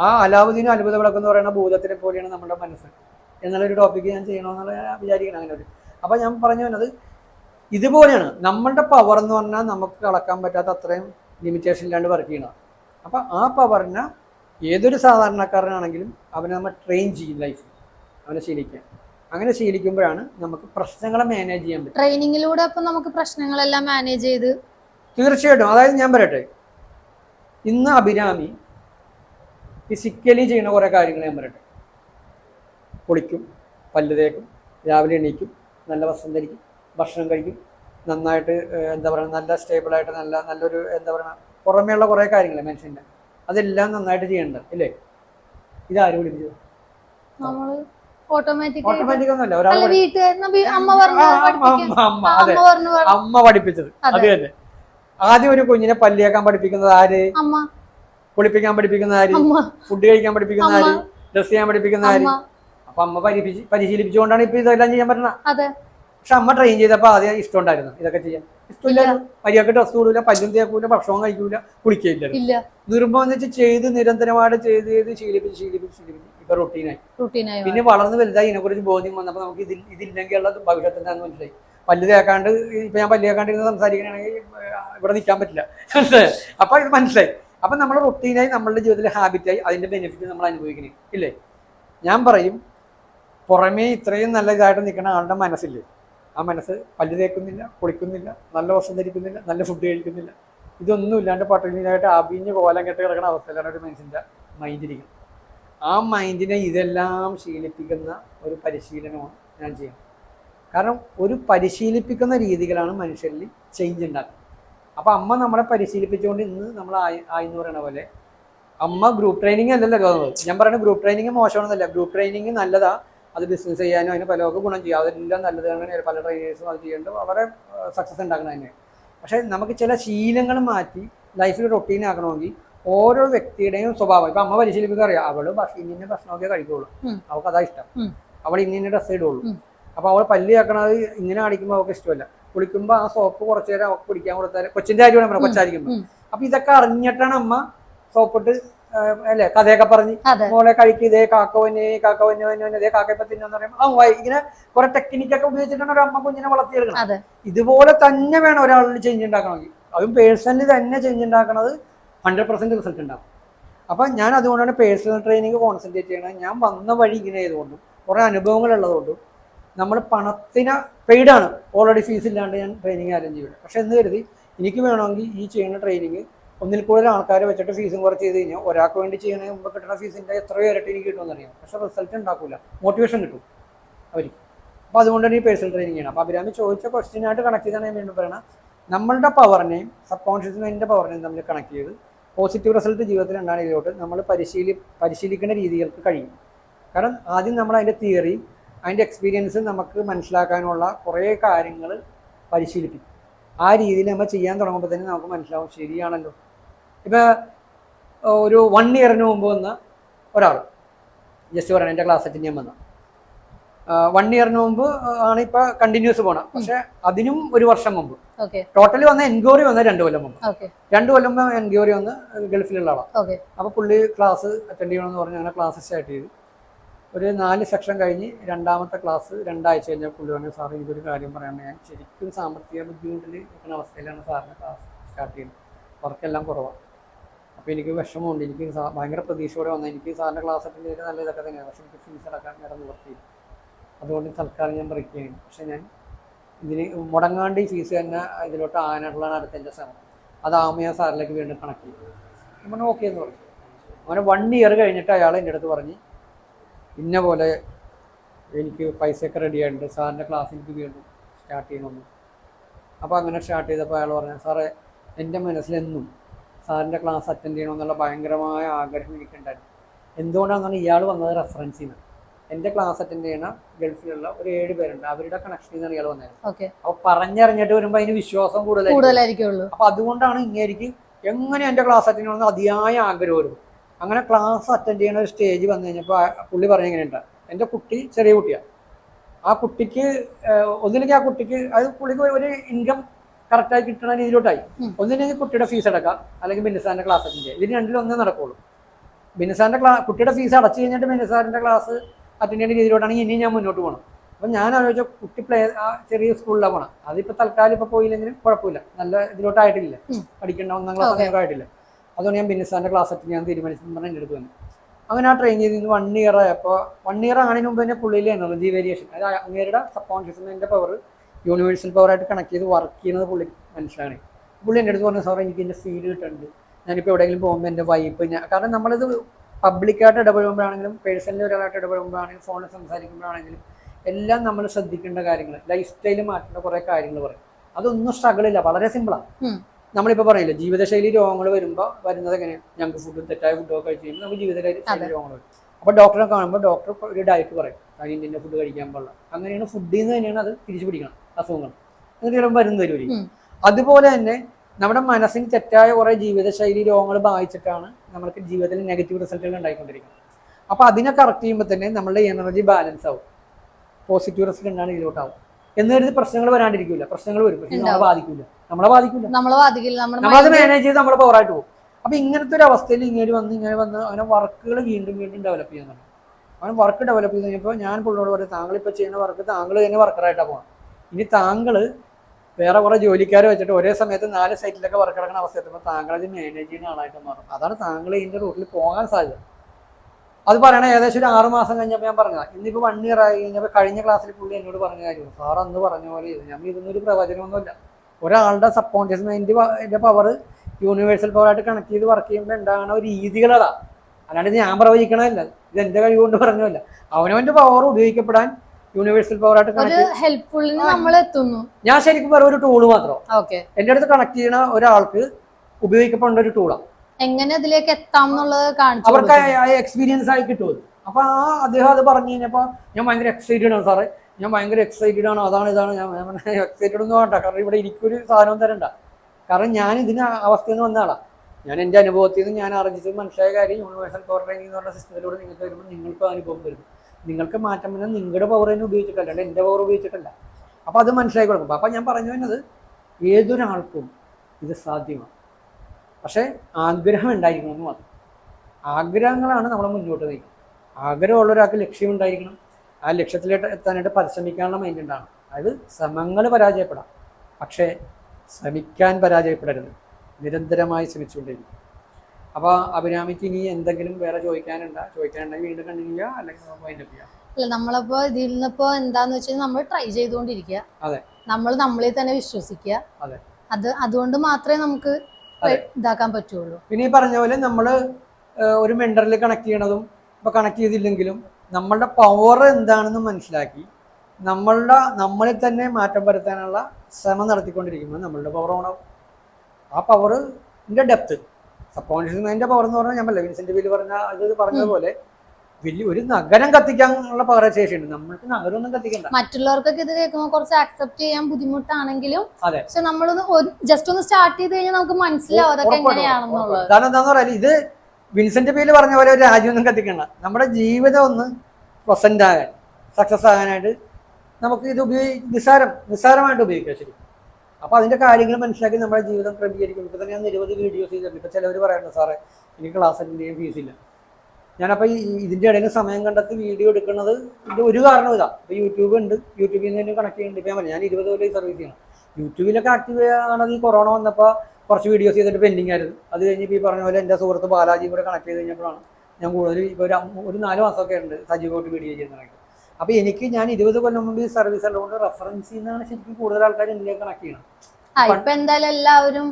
ആ അലാവുദ്ദീനും അത്ഭുത വിളക്ക് എന്ന് പറയുന്ന ഭൂതത്തിനെ പോലെയാണ് നമ്മുടെ മനസ്സ്. എന്നുള്ളൊരു ടോപ്പിക്ക് ഞാൻ ചെയ്യണമെന്നുള്ള വിചാരിക്കണം അങ്ങനെ ഒരു അപ്പം ഞാൻ പറഞ്ഞു വന്നത് ഇതുപോലെയാണ്. നമ്മളുടെ പവർ എന്ന് പറഞ്ഞാൽ നമുക്ക് അളക്കാൻ പറ്റാത്ത അത്രയും ലിമിറ്റേഷൻ ഇല്ലാണ്ട് വർക്ക് ചെയ്യണം അപ്പം ആ പവറിനെ ഏതൊരു സാധാരണക്കാരനാണെങ്കിലും അവനെ നമ്മൾ ട്രെയിൻ ചെയ്യും ലൈഫിൽ അവനെ ശീലിക്കാൻ. അങ്ങനെ ശീലിക്കുമ്പോഴാണ് നമുക്ക് പ്രശ്നങ്ങളെ മാനേജ് ചെയ്യാൻ പറ്റും ട്രെയിനിങ്ങിലൂടെ അപ്പം നമുക്ക് പ്രശ്നങ്ങളെല്ലാം മാനേജ് ചെയ്ത് തീർച്ചയായിട്ടും. അതായത് ഞാൻ പറയട്ടെ ഇന്ന് അഭിരാമി ഫിസിക്കലി ചെയ്യുന്ന കുറേ കാര്യങ്ങൾ ഞാൻ പറയട്ടെ. കുളിക്കും പല്ല് തേക്കും രാവിലെ എണീക്കും നല്ല വസ്ത്രം ധരിക്കും ഭക്ഷണം കഴിക്കും നന്നായിട്ട് എന്താ പറയുക നല്ല സ്റ്റേബിളായിട്ട് നല്ല നല്ലൊരു എന്താ പറയുക പുറമേയുള്ള കുറേ കാര്യങ്ങൾ മനുഷ്യന്റെ. അതെല്ലാം നന്നായിട്ട് ചെയ്യേണ്ടത് ഇല്ലേ? ഇതാരും വിളിപ്പിച്ചത്? ഓട്ടോമാറ്റിക് ഓട്ടോമാറ്റിക് ഒന്നുമല്ല ഒരാൾ അല്ല വീട്ടുകാരന അമ്മ പറഞ്ഞു അമ്മ പഠിപ്പിച്ചത് അത് തന്നെ. ആദ്യം ഒരു കുഞ്ഞിനെ പല്ലിയാക്കാൻ പഠിപ്പിക്കുന്നത് ആര്? അമ്മ. കുളിപ്പിക്കാൻ പഠിപ്പിക്കുന്ന ആര്? ഫുഡ് കഴിക്കാൻ പഠിപ്പിക്കുന്ന ആര്. ഡ്രസ് ചെയ്യാൻ പഠിപ്പിക്കുന്ന ആര്? അപ്പൊ അമ്മ പരിശീലിപ്പിച്ചുകൊണ്ടാണ് ഇപ്പൊ ഇതെല്ലാം ചെയ്യാൻ പറ്റണത് അതെ. പക്ഷെ അമ്മ ട്രെയിൻ ചെയ്തപ്പോ ആദ്യം ഇഷ്ടം ഉണ്ടായിരുന്നു ഇതൊക്കെ ചെയ്യാൻ. ഇഷ്ടമില്ല മര്യാദയ്ക്ക് ഡ്രസ് കൂടില്ല പല്ലും തേക്കൂല ഭക്ഷണം കഴിക്കൂല കുളിക്കില്ല നിർബന്ധം വെച്ച് ചെയ്ത് നിരന്തരമായിട്ട് ചെയ്ത് ചെയ്ത് ശീലിപ്പിച്ച് ശീലിപ്പിച്ച് ശീലിപ്പിച്ച്. റൊട്ടീനായി റുട്ടീനായി പിന്നെ വളർന്ന് വലുതായി ഇതിനെ ഇതിനെക്കുറിച്ച് ബോധ്യം വന്നപ്പോൾ നമുക്ക് ഇതിൽ ഇതില്ലെങ്കിൽ ഉള്ളത് ഭവിഷ്യത്ത് എന്താണെന്ന് മനസ്സിലായി. പല്ല് തേക്കാണ്ട് ഇപ്പൊ ഞാൻ പല്ല് തേക്കാണ്ട് ഇരുന്ന് സംസാരിക്കണമെങ്കിൽ ഇവിടെ നിൽക്കാൻ പറ്റില്ല. അപ്പൊ ഇത് മനസ്സിലായി. അപ്പൊ നമ്മൾ റൊട്ടീനായി നമ്മളുടെ ജീവിതത്തിലെ ഹാബിറ്റായി അതിന്റെ ബെനിഫിറ്റ് നമ്മൾ അനുഭവിക്കണേ. ഇല്ലേ? ഞാൻ പറയും പുറമേ ഇത്രയും നല്ല ഇതായിട്ട് നിൽക്കുന്ന ആളുടെ മനസ്സില്ലേ? ആ മനസ്സ് പല്ല് തേക്കുന്നില്ല കുളിക്കുന്നില്ല നല്ല വസ്ത്രം ധരിക്കുന്നില്ല നല്ല ഫുഡ് കഴിക്കുന്നില്ല. ഇതൊന്നും ഇല്ലാണ്ട് പട്ടിണിയായിട്ട് അവിഞ്ഞ് കോലം കെട്ട് കിടക്കുന്ന അവസ്ഥയിലാണ് ഒരു മനുഷ്യന്റെ മൈൻഡിരിക്കുന്നത് ആ മൈൻഡിനെ ഇതെല്ലാം ശീലിപ്പിക്കുന്ന ഒരു പരിശീലനമാണ് ഞാൻ ചെയ്യാം കാരണം ഒരു പരിശീലിപ്പിക്കുന്ന രീതികളാണ് മനുഷ്യരിൽ ചേഞ്ച് ഉണ്ടാക്കുന്നത്. അപ്പോൾ അമ്മ നമ്മളെ പരിശീലിപ്പിച്ചുകൊണ്ട് ഇന്ന് നമ്മൾ ആയി ആയി എന്ന് പറയുന്ന പോലെ അമ്മ ഗ്രൂപ്പ് ട്രെയിനിങ് അല്ലല്ലോ തോന്നുന്നത് ഞാൻ പറയുന്നത് ഗ്രൂപ്പ് ട്രെയിനിങ് മോശമാണെന്നല്ല. ഗ്രൂപ്പ് ട്രെയിനിങ് നല്ലതാ. അത് ബിസിനസ് ചെയ്യാനും അതിന് പലർക്ക് ഗുണം ചെയ്യും. അതെല്ലാം നല്ലത് അങ്ങനെ പല ട്രെയിനേഴ്സും അത് ചെയ്യേണ്ടത് വളരെ സക്സസ് ഉണ്ടാക്കുന്നത് തന്നെയാണ്. പക്ഷേ നമുക്ക് ചില ശീലങ്ങൾ മാറ്റി ലൈഫിൽ റൊട്ടീൻ ആക്കണമെങ്കിൽ ഓരോ വ്യക്തിയുടെയും സ്വഭാവം. ഇപ്പൊ അമ്മ പരിശീലിപ്പിക്കുക അറിയാം അവൾ ഭക്ഷണം ഇന്ന ഭക്ഷണമൊക്കെ കഴിക്കുള്ളൂ. അവൾക്ക് അതാ ഇഷ്ടം. അവൾ ഇന്ന ഡ്രസ്സ് ഇടുള്ളൂ. അപ്പൊ അവൾ പല്ല് ചേക്കണത് ഇങ്ങനെ കാണിക്കുമ്പോൾ അവൾക്ക് ഇഷ്ടമല്ല. കുളിക്കുമ്പോൾ ആ സോപ്പ് കുറച്ചു നേരം അവൾക്ക് കുടിക്കാൻ കൊടുത്താൽ കൊച്ചിന്റെ കാര്യമാണ് പറഞ്ഞത് കൊച്ചായിരിക്കുമ്പോൾ അപ്പൊ ഇതൊക്കെ അറിഞ്ഞിട്ടാണ് അമ്മ സോപ്പിട്ട് അല്ലെ കഥയൊക്കെ പറഞ്ഞ് മോളെ കഴിക്കും ഇതേ കാക്ക വന്നെ കാക്ക വന്നെ ഇതേ കാക്ക ഇപ്പൊ തിന്നെന്ന് പറയുമ്പോൾ ആ ഇങ്ങനെ കുറെ ടെക്നിക്കൊക്കെ ഉപയോഗിച്ചിട്ടാണ് ഒരു അമ്മ കുഞ്ഞിനെ വളർത്തിയെടുക്കുന്നത് ഇതുപോലെ തന്നെ വേണം ഒരാളിൽ ചേഞ്ച് ഉണ്ടാക്കണമെങ്കിൽ. അതും പേഴ്സണലി തന്നെ ചേഞ്ച് ഉണ്ടാക്കണത് ഹൺഡ്രഡ് പെർസെന്റ് റിസൾട്ട് ഉണ്ടാവും. അപ്പോൾ ഞാൻ അതുകൊണ്ടാണ് പേഴ്സണൽ ട്രെയിനിങ് കോൺസെൻട്രേറ്റ് ചെയ്യണത്. ഞാൻ വന്ന വഴി ഇങ്ങനെ ആയതുകൊണ്ടും കുറേ അനുഭവങ്ങൾ ഉള്ളതുകൊണ്ടും നമ്മൾ പണത്തിന് പെയ്ഡാണ് ഓൾറെഡി ഫീസ് ഇല്ലാണ്ട് ഞാൻ ട്രെയിനിങ് അറേഞ്ച് ചെയ്യുന്നത് പക്ഷേ എന്ന് കരുതി എനിക്ക് വേണമെങ്കിൽ ഈ ചെയ്യുന്ന ട്രെയിനിങ് ഒന്നിൽ കൂടുതൽ ആൾക്കാരെ വെച്ചിട്ട് ഫീസും കുറച്ച് ചെയ്ത് കഴിഞ്ഞാൽ ഒരാൾക്ക് വേണ്ടി ചെയ്യണ മുമ്പ് കിട്ടുന്ന ഫീസിന്റെ എത്രയോ ഇരട്ടി എനിക്ക് കിട്ടുമെന്ന് അറിയാം. പക്ഷെ റിസൾട്ട് ഉണ്ടാക്കില്ല മോട്ടിവേഷൻ കിട്ടും അവർക്ക്. അപ്പോൾ അതുകൊണ്ടാണ് ഈ പേഴ്സണൽ ട്രെയിനിങ് ചെയ്യണം അപ്പോൾ അഭിരാമി ചോദിച്ച ക്വസ്റ്റ്യനായിട്ട് കണക്ട് ചെയ്താണ് ഞാൻ വീണ്ടും പറയണം. നമ്മളുടെ പവറിനെയും സബ് കോൺഷ്യസ് മൈൻഡിന്റെ പവറിനെയും തമ്മിൽ കണക്ട് ചെയ്ത് പോസിറ്റീവ് റിസൾട്ട് ജീവിതത്തിൽ ഉണ്ടാകുന്ന ഇതിലോട്ട് നമ്മൾ പരിശീലി പരിശീലിക്കുന്ന രീതികൾക്ക് കഴിയും. കാരണം ആദ്യം നമ്മൾ അതിന്റെ തിയറിയും അതിന്റെ എക്സ്പീരിയൻസും നമുക്ക് മനസ്സിലാക്കാനുള്ള കുറേ കാര്യങ്ങൾ പരിശീലിപ്പിക്കും. ആ രീതിയിൽ നമ്മൾ ചെയ്യാൻ തുടങ്ങുമ്പോൾ തന്നെ നമുക്ക് മനസ്സിലാവും ശരിയാണല്ലോ. ഇപ്പോൾ ഒരു വൺ ഇയറിന് മുമ്പ് വന്ന ഒരാൾ ജസ്റ്റ് പറയണം എന്റെ ക്ലാസ് അറ്റൻഡ് ചെയ്യാൻ വന്ന. വൺ ഇയറിന് മുമ്പ് ആണ് ഇപ്പോൾ കണ്ടിന്യൂസ് പോകണം പക്ഷേ അതിനും ഒരു വർഷം മുമ്പ്. ടോട്ടലി വന്ന എൻക്വയറി വന്ന രണ്ടു കൊല്ലം മുമ്പ്. രണ്ടു കൊല്ലം മുമ്പ് എൻക്വയറി വന്ന് ഗൾഫിലുള്ള ആളാണ് അപ്പൊ അപ്പോൾ പുള്ളി ക്ലാസ് അറ്റൻഡ് ചെയ്യണമെന്ന് പറഞ്ഞ് അങ്ങനെ ക്ലാസ് സ്റ്റാർട്ട് ചെയ്തു. ഒരു നാല് സെക്ഷൻ കഴിഞ്ഞ് രണ്ടാമത്തെ ക്ലാസ് രണ്ടാഴ്ച കഴിഞ്ഞാൽ പുള്ളി പറഞ്ഞു സാർ ഇതൊരു കാര്യം പറയാണ്ട് ഞാൻ ശരിക്കും സാമ്പത്തിക ബുദ്ധിമുട്ടിൽ നിൽക്കുന്ന അവസ്ഥയിലാണ് സാറിന് ക്ലാസ് സ്റ്റാർട്ട് ചെയ്യുന്നത്. വർക്കെല്ലാം കുറവാണ് അപ്പോൾ എനിക്ക് വിഷമമുണ്ട്. എനിക്ക് ഭയങ്കര പ്രതീക്ഷയോടെ വന്ന എനിക്ക് സാറിന്റെ ക്ലാസ് അറ്റൻഡ് ചെയ്ത് നല്ല ഇതൊക്കെ തന്നെയാണ് പക്ഷേ എനിക്ക് ഫീസ് അടക്കാൻ നേരം നിർത്തി അതുകൊണ്ട് തൽക്കാലം ഞാൻ ബ്രേക്ക് ചെയ്യുന്നു പക്ഷേ ഞാൻ ഇതിന് മുടങ്ങാണ്ട് ഈ ഫീസ് തന്നെ ഇതിലോട്ട് ആകാനായിട്ടുള്ളതാണ് അടുത്ത എന്റെ ശ്രമം. അതാകുമ്പോൾ ഞാൻ സാറിലേക്ക് വീണ്ടും കണക്ട് ചെയ്യും. നമ്മൾ ഓക്കെ എന്ന് പറഞ്ഞു. അങ്ങനെ വൺ ഇയർ കഴിഞ്ഞിട്ട് അയാൾ എന്റെ അടുത്ത് പറഞ്ഞ് ഇന്ന പോലെ എനിക്ക് പൈസയൊക്കെ റെഡി ആയിട്ടുണ്ട്. സാറിന്റെ ക്ലാസ് എനിക്ക് വീണ്ടും സ്റ്റാർട്ട് ചെയ്യണമെന്ന്. അപ്പോൾ അങ്ങനെ സ്റ്റാർട്ട് ചെയ്തപ്പോൾ അയാൾ പറഞ്ഞു സാറേ എന്റെ മനസ്സിലെന്നും സാറിന്റെ ക്ലാസ് അറ്റൻഡ് ചെയ്യണമെന്നുള്ള ഭയങ്കരമായ ആഗ്രഹം എനിക്കുണ്ടായിരുന്നു. എന്തുകൊണ്ടാണെന്നാണ് ഇയാൾ വന്നത് റെഫറൻസിൽ നിന്ന് എന്റെ ക്ലാസ് അറ്റൻഡ് ചെയ്യണ ഗൾഫിലുള്ള ഒരു ഏഴ് പേരുണ്ട്. അവരുടെ കണക്ഷൻ നിന്നാണ് ഇയാൾ വന്നത്. ഓക്കെ അപ്പോൾ പറഞ്ഞറിഞ്ഞിട്ട് വരുമ്പോ അതിന് വിശ്വാസം കൂടുതലായിരിക്കും. അപ്പൊ അതുകൊണ്ടാണ് ഇങ്ങേരിക്ക് എങ്ങനെ എന്റെ ക്ലാസ് അറ്റൻഡ് ചെയ്യണമെന്ന് അതിയായ ആഗ്രഹമായിരുന്നു അങ്ങനെ ക്ലാസ് അറ്റൻഡ് ചെയ്യുന്ന ഒരു സ്റ്റേജ് വന്നു കഴിഞ്ഞപ്പോ പുള്ളി പറഞ്ഞ എങ്ങനെയുണ്ട് എന്റെ കുട്ടി ചെറിയ കുട്ടിയാ. ആ കുട്ടിക്ക് ഒന്നിലേക്ക് ആ കുട്ടിക്ക് അത് പുള്ളിക്ക് ഒരു ഇൻകം കറക്റ്റായി കിട്ടണ രീതിയിലോട്ടായി. ഒന്നിനെങ്കിൽ കുട്ടിയുടെ ഫീസ് അടക്കാം. അല്ലെങ്കിൽ ബിന്നസാറിന്റെ ക്ലാസ് അറ്റൻഡ് ചെയ്യാം. ഇതിന് രണ്ടിലൊന്നേ ഒന്നേ നടക്കുള്ളൂ. ബിന്നസാറിന്റെ ക്ലാ കുട്ടിയുടെ ഫീസ് അടച്ചു കഴിഞ്ഞിട്ട് ബിന്നസാറിന്റെ ക്ലാസ് അറ്റൻഡ് ചെയ്യുന്ന രീതിയിലോട്ടാണെങ്കിൽ ഇനി ഞാൻ മുന്നോട്ട് പോകണം അപ്പം ഞാൻ ആലോചിച്ച കുട്ടി പ്ലേ ആ ചെറിയ സ്കൂളിലാണ് പോകണം അതിപ്പോൾ തൽക്കാലം ഇപ്പോൾ പോയില്ലെങ്കിലും കുഴപ്പമില്ല. നല്ല ഇതിലോട്ടായിട്ടില്ല. പഠിക്കേണ്ട ഒന്നാം ക്ലാസ് ഒക്കെ ആയിട്ടില്ല? അതുകൊണ്ട് ഞാൻ ബിന്നിസാറിന്റെ ക്ലാസ് അറ്റൻഡ് ചെയ്യാൻ തീരുമാനിച്ചെന്ന് പറഞ്ഞാൽ എന്റെ അടുത്ത് വന്നു. അങ്ങനെ ആ ട്രെയിൻ ചെയ്ത് വൺ ഇയർ ആയപ്പോൾ വൺ ഇയർ ആണതിന് മുമ്പ് തന്നെ പുള്ളിയിൽ എനർജി വേരിയേഷൻ അതായത് അങ്ങേരുടെ സബ് കോൺഷ്യസ്മെന്റെ പവർ യൂണിവേഴ്സൽ പവറായിട്ട് കണക്ട് ചെയ്ത് വർക്ക് ചെയ്യുന്നത് പുള്ളി മനസ്സിലാണ് പുള്ളി എന്റെ അടുത്ത് പറഞ്ഞു സാറേ എനിക്ക് എന്റെ ഫീൽ കിട്ടുന്നുണ്ട് ഞാനിപ്പോൾ എവിടെയെങ്കിലും പോകുമ്പോൾ എന്റെ വൈപ്പ് ഞാൻ കാരണം നമ്മളിത് പബ്ലിക്കായിട്ട് ഇടപെടുമ്പോഴാണെങ്കിലും പേഴ്സണലി ഒരാളായിട്ട് ഇടപെടുമ്പോഴാണെങ്കിലും ഫോണിൽ സംസാരിക്കുമ്പോഴാണെങ്കിലും എല്ലാം നമ്മൾ ശ്രദ്ധിക്കേണ്ട കാര്യങ്ങൾ ലൈഫ് സ്റ്റൈൽ മാറ്റേണ്ട കുറേ കാര്യങ്ങൾ പറയും. അതൊന്നും സ്ട്രഗിൾ ഇല്ല വളരെ സിമ്പിളാണ്. നമ്മളിപ്പോൾ പറയില്ല ജീവിതശൈലി രോഗങ്ങൾ വരുമ്പോൾ വരുന്നത് എങ്ങനെയാണ് ഞങ്ങൾക്ക് ഫുഡ് തെറ്റായ ഫുഡൊക്കെ കഴിച്ച് കഴിയുമ്പോൾ നമുക്ക് ജീവിതശൈലി രോഗങ്ങൾ വരും. അപ്പോൾ ഡോക്ടറെ കാണുമ്പോൾ ഡോക്ടർ ഒരു ഡയറ്റ് പറയും അതിന് ഇന്ത്യന്റെ ഫുഡ് കഴിക്കാൻ പാടില്ല. അങ്ങനെയാണ് ഫുഡിൽ നിന്ന് തന്നെയാണ് അത് തിരിച്ചു പിടിക്കണം അസുഖങ്ങൾ. എന്നിട്ട് ചിലപ്പോൾ മരുന്ന് തരുമായിരിക്കും അതുപോലെ തന്നെ നമ്മുടെ മനസ്സിന് തെറ്റായ കുറേ ജീവിതശൈലി രോഗങ്ങൾ ബാധിച്ചിട്ടാണ് നമ്മൾക്ക് ജീവിതത്തിൽ നെഗറ്റീവ് റിസൾട്ടുകൾ ഉണ്ടായിക്കൊണ്ടിരിക്കും. അപ്പോൾ അതിനെ കറക്റ്റ് ചെയ്യുമ്പോൾ തന്നെ നമ്മളുടെ എനർജി ബാലൻസ് ആവും. പോസിറ്റീവ് റിസൾട്ട് ഉണ്ടാണ് ഇതിലോട്ടാവും എന്ന് കരുതി പ്രശ്നങ്ങൾ വരാണ്ടിരിക്കില്ല പ്രശ്നങ്ങൾ വരും. പക്ഷെ നമ്മളെ ബാധിക്കില്ല നമ്മളെ ബാധിക്കില്ല നമ്മളെ ബാധിക്കില്ല. നമ്മളത് മാനേജ് ചെയ്ത് നമ്മളെ പവറായിട്ട് പോകും. അപ്പൊ ഇങ്ങനത്തെ ഒരു അവസ്ഥയിൽ ഇങ്ങനെ വന്ന് ഇങ്ങനെ വന്ന് അവനെ വർക്കുകൾ വീണ്ടും വീണ്ടും ഡെവലപ്പ് ചെയ്യാൻ തുടങ്ങി. അവൻ വർക്ക് ഡെവലപ്പ് ചെയ്ത് കഴിഞ്ഞപ്പോൾ ഞാൻ പുള്ളിയോട് പറയും താങ്കൾ ഇപ്പൊ ചെയ്യുന്ന വർക്ക് താങ്കൾ തന്നെ വർക്കറായിട്ടാണ് പോകണം ഇനി താങ്കൾ വേറെ കുറെ ജോലിക്കാരെ വെച്ചിട്ട് ഒരേ സമയത്ത് നാല് സൈറ്റിലൊക്കെ വർക്ക് എടുക്കുന്ന അവസ്ഥ എത്തുമ്പോൾ താങ്കൾ അത് മാനേജ് ചെയ്യുന്ന ആളായിട്ട് മാറും. അതാണ് താങ്കൾ ഇതിന്റെ റൂട്ടിൽ പോകാൻ സാധ്യത. അത് പറയണ ഏകദേശം ഒരു ആറ് മാസം കഴിഞ്ഞപ്പോൾ ഞാൻ പറഞ്ഞത്. ഇന്നിപ്പോൾ വൺ ഇയർ ആയി കഴിഞ്ഞപ്പോൾ കഴിഞ്ഞ ക്ലാസ്സിൽ പുള്ളി എന്നോട് പറഞ്ഞ കാര്യമാണ് സാർ അന്ന് പറഞ്ഞ പോലെ ഇത് ഞാൻ ഇതൊന്നൊരു പ്രവചനമൊന്നുമില്ല. ഒരാളുടെ സബ് മൈൻഡ് പവർ യൂണിവേഴ്സൽ പവറായിട്ട് കണക്ട് ചെയ്ത് വർക്ക് ചെയ്യുമ്പോൾ ഉണ്ടാകുന്ന ഒരു രീതികളതാ അല്ലാണ്ട് ഇത് ഞാൻ പ്രവചിക്കണമല്ല ഇത് എന്റെ കഴിവ് കൊണ്ട് പറഞ്ഞതല്ല. അവനവന്റെ പവർ ഉപയോഗിക്കപ്പെടാൻ യൂണിവേഴ്സൽ ഒരു കണക്ട് ഹെൽപ്ഫുള്ളിന് നമ്മൾ എത്തുന്നു. ഞാൻ ശരിക്കും വെറും ഒരു ടൂൾ മാത്രം. ഓക്കെ. എന്റെ അടുത്ത് കണക്ട് ചെയ്യുന്ന ഒരാൾക്ക് ഉപയോഗിക്കപ്പെടേണ്ട ഒരു ടൂളാണ് എങ്ങനെ അതിലേക്ക് എത്താം എന്നുള്ളത് കാണിച്ചു അവർക്ക് എക്സ്പീരിയൻസ് ആയി കിട്ടും അത് അപ്പൊ ആ അദ്ദേഹം അത് പറഞ്ഞു കഴിഞ്ഞപ്പോ ഞാൻ ഭയങ്കര എക്സൈറ്റഡ് ആണ് സാറേ. ഞാൻ ഭയങ്കര എക്സൈറ്റഡ് ആണ്. അതാണ് ഇതാണ്. ഞാൻ എക്സൈറ്റഡ് ഒന്നും വേണ്ട. കാരണം ഇവിടെ എനിക്കൊരു സാധനം തരണ്ട. കാരണം ഞാൻ ഇതിന് അവസ്ഥയിൽ നിന്ന് വന്ന ഞാൻ എന്റെ അനുഭവത്തിൽ നിന്ന് ഞാൻ അറിഞ്ഞിട്ട് മനസ്സിലായ കാര്യം യൂണിവേഴ്സൽ പവർ ട്രെയിനിങ് എന്ന് പറഞ്ഞ സിസ്റ്റത്തിലൂടെ നിങ്ങൾക്ക് വരുമ്പോൾ നിങ്ങൾക്ക് അനുഭവം വരും. നിങ്ങൾക്ക് മാറ്റം വന്നാൽ നിങ്ങളുടെ പവർ തന്നെ ഉപയോഗിച്ചിട്ടല്ല എന്റെ പവർ ഉപയോഗിച്ചിട്ടല്ല. അപ്പോൾ അത് മനസ്സിലാക്കി കൊടുക്കും. അപ്പോൾ ഞാൻ പറഞ്ഞു വരുന്നത് ഏതൊരാൾക്കും ഇത് സാധ്യമാണ്. പക്ഷേ ആഗ്രഹം ഉണ്ടായിരിക്കണം എന്ന് മാത്രം. ആഗ്രഹങ്ങളാണ് നമ്മളെ മുന്നോട്ട് നയിക്കുന്നത്. ആഗ്രഹമുള്ള ഒരാൾക്ക് ലക്ഷ്യമുണ്ടായിരിക്കണം ആ ലക്ഷ്യത്തിലേക്ക് എത്താനായിട്ട് പരിശ്രമിക്കാനുള്ള മൈൻഡ് ഉണ്ടാകണം അതായത് ശ്രമങ്ങൾ പരാജയപ്പെടാം. പക്ഷേ ശ്രമിക്കാൻ പരാജയപ്പെടരുത്. നിരന്തരമായി ശ്രമിച്ചുകൊണ്ടിരിക്കും അപ്പോൾ അഭിരാമിക്ക് ഇനി എന്തെങ്കിലും വേറെ ചോദിക്കാനുണ്ടോ ചോദിക്കാനുണ്ടെങ്കിൽ വീണ്ടും കണ്ടിന്യൂ ചെയ്യുക അല്ലെങ്കിൽ നമുക്ക് വൈൻഡപ്പ് ചെയ്യാം അല്ല നമ്മളിപ്പോ ഇതിൽ നിന്നിപ്പോ എന്താന്ന് വെച്ചാൽ നമ്മൾ ട്രൈ ചെയ്തുകൊണ്ടിരിക്കുക അതെ. നമ്മൾ നമ്മളിൽ തന്നെ വിശ്വസിക്കുക അതെ. അത് അതുകൊണ്ട് മാത്രമേ നമുക്ക്. ഇതാക്കാൻ പറ്റുള്ളൂ പിന്നെ ഈ പറഞ്ഞ പോലെ നമ്മൾ ഒരു മെൻഡറിൽ കണക്ട് ചെയ്യണതും ഇപ്പൊ കണക്ട് ചെയ്തില്ലെങ്കിലും നമ്മളുടെ പവർ എന്താണെന്ന് മനസ്സിലാക്കി നമ്മളുടെ നമ്മളിൽ തന്നെ മാറ്റം വരുത്താനുള്ള ശ്രമം നടത്തിക്കൊണ്ടിരിക്കുമ്പോൾ നമ്മളുടെ പവർ ഓണാവും ആ പവറിന്റെ ഡെപ്ത് സബ് കോൺഷ്യസ് മൈൻഡിന്റെ പവർ എന്ന് പറഞ്ഞാൽ ഞാൻ വിൻസെന്റ് ബില്ല് പറഞ്ഞ അത് പറഞ്ഞതുപോലെ വലിയ ഒരു നഗരം കത്തിക്കാനുള്ള പവർ ശേഷിയുണ്ട്. നമ്മൾക്ക് നഗരമൊന്നും കത്തിക്കണ്ട. മറ്റുള്ളവർക്കൊക്കെ ഇത് കേൾക്കുമ്പോൾ കുറച്ച് അക്സെപ്റ്റ് ചെയ്യാൻ ബുദ്ധിമുട്ടാണെങ്കിലും. പക്ഷെ നമ്മളൊന്ന് ജസ്റ്റ് ഒന്ന് സ്റ്റാർട്ട് ചെയ്ത് കഴിഞ്ഞാൽ നമുക്ക് മനസ്സിലാവും അതൊക്കെ എങ്ങനെയാണെന്നുള്ളത്. കാരണം എന്താന്ന് പറയാൻ ഇത് വിൻസെന്റ് പേര് പറഞ്ഞ പോലെ ഒരു രാജ്യമൊന്നും കത്തിക്കണ്ട. നമ്മുടെ ജീവിതം ഒന്ന് പ്രസന്റ് ആകാൻ സക്സസ് ആകാനായിട്ട് നമുക്ക് ഇത് ഉപയോഗി നിസ്സാരം നിസ്സാരമായിട്ട് ഉപയോഗിക്കാം ശരി അപ്പൊ അതിന്റെ കാര്യങ്ങൾ മനസ്സിലാക്കി നമ്മുടെ ജീവിതം ക്രമീകരിക്കും. ഇപ്പൊ തന്നെ ഞാൻ നിരവധി വീഡിയോസ് ചെയ്തിട്ടുണ്ട്. ഇപ്പൊ ചിലവർ പറയുന്നു സാറേ എനിക്ക് ക്ലാസ് അറ്റൻഡ് ഫീസ് ഇല്ല. ഞാനപ്പോൾ ഈ ഇതിന്റെ ഇടയിൽ സമയം കണ്ടെത്തി വീഡിയോ എടുക്കുന്നത് ഇതിന്റെ ഒരു കാരണം ഇതാ. ഇപ്പൊ യൂട്യൂബ് ഉണ്ട്. യൂട്യൂബിൽ നിന്ന് തന്നെ കണക്ട് ചെയ്യുന്നുണ്ട് ഇപ്പൊ ഞാൻ ഞാൻ ഇരുപത് കൊല്ലം ഈ സർവീസ് ചെയ്യണം. യൂട്യൂബിലൊക്കെ ആക്റ്റീവ് ആണത് ഈ കൊറോണ വന്നപ്പോൾ കുറച്ച് വീഡിയോസ് ചെയ്തിട്ട് പെൻഡിങ് ആയിരുന്നു. അത് കഴിഞ്ഞ് ഈ പറഞ്ഞ പോലെ എന്റെ സുഹൃത്ത് ബാലാജി കൂടെ കണക്ട് ചെയ്ത് കഴിഞ്ഞപ്പോഴാണ് ഞാൻ കൂടുതൽ ഇപ്പോൾ ഒരു ഒരു നാല് മാസമൊക്കെ ഉണ്ട് സജീവമായിട്ട് വീഡിയോ ചെയ്യുന്നതായിട്ട്. അപ്പോൾ എനിക്ക് ഞാൻ ഇരുപത് കൊല്ലം മുമ്പ് ഈ സർവീസ് ഉള്ളതുകൊണ്ട് റെഫറൻസിൽ ശരിക്കും കൂടുതൽ ആൾക്കാർ എന്നിലേക്ക് കണക്ട് ചെയ്യണം ഇപ്പൊ എല്ലാവരും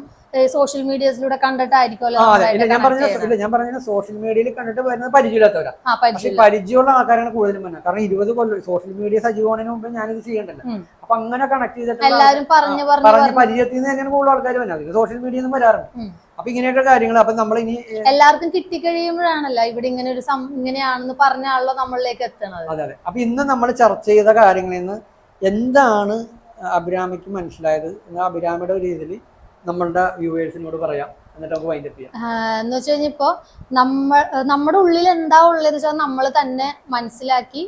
സോഷ്യൽ മീഡിയസിലൂടെ കണ്ടിട്ടായിരിക്കുമല്ലോ ആ അതെ. ഇല്ല ഞാൻ പറഞ്ഞ ഞാൻ പറഞ്ഞ സോഷ്യൽ മീഡിയയിൽ കണ്ടിട്ട് വരുന്നത് പരിചയമില്ലാത്തവരാ. ആ പക്ഷെ പരിചയമില്ല. പരിചയമുള്ള ആൾക്കാരാണ് കൂടുതലും വന്നത് കാരണം ഇരുപത് കൊല്ലം സോഷ്യൽ മീഡിയ സജീവമാണതിന് മുമ്പ് ഞാനിത് ചെയ്യണ്ടല്ലോ. അപ്പൊ അങ്ങനെ കണക്ട് ചെയ്തിട്ട് എല്ലാവരും പറഞ്ഞു പറഞ്ഞു പരിചയത്തിൽ നിന്ന് തന്നെയാണ് കൂടുതൽ ആൾക്കാർ വന്നത് സോഷ്യൽ മീഡിയയിൽ നിന്നും വരാറുണ്ട്. അപ്പൊ ഇങ്ങനെയൊക്കെ കാര്യങ്ങൾ അപ്പൊ നമ്മൾ ഇനി എല്ലാവർക്കും കിട്ടിക്കഴിയുമ്പോഴാണല്ലോ ഇവിടെ ഇങ്ങനെ ഒരു ഇങ്ങനെയാണെന്ന് പറഞ്ഞാണല്ലോ നമ്മളിലേക്ക് എത്തണത് അതെ അതെ. അപ്പൊ ഇന്ന് നമ്മൾ ചർച്ച ചെയ്ത കാര്യങ്ങളിൽ നിന്ന് എന്താണ് അഭിരാമിക്ക് മനസ്സിലായത് അഭിരാമിയുടെ ഒരു രീതിയിൽ നമ്മളുടെ വ്യൂവേഴ്സിനോട് പറയാം. എന്നിട്ട് നമുക്ക് വൈൻഡപ്പ് ചെയ്യാം. എന്ന് വെച്ച് കഴിഞ്ഞപ്പോ നമ്മൾ നമ്മുടെ ഉള്ളിൽ എന്താ ഉള്ളത് വെച്ചാൽ നമ്മൾ തന്നെ മനസ്സിലാക്കി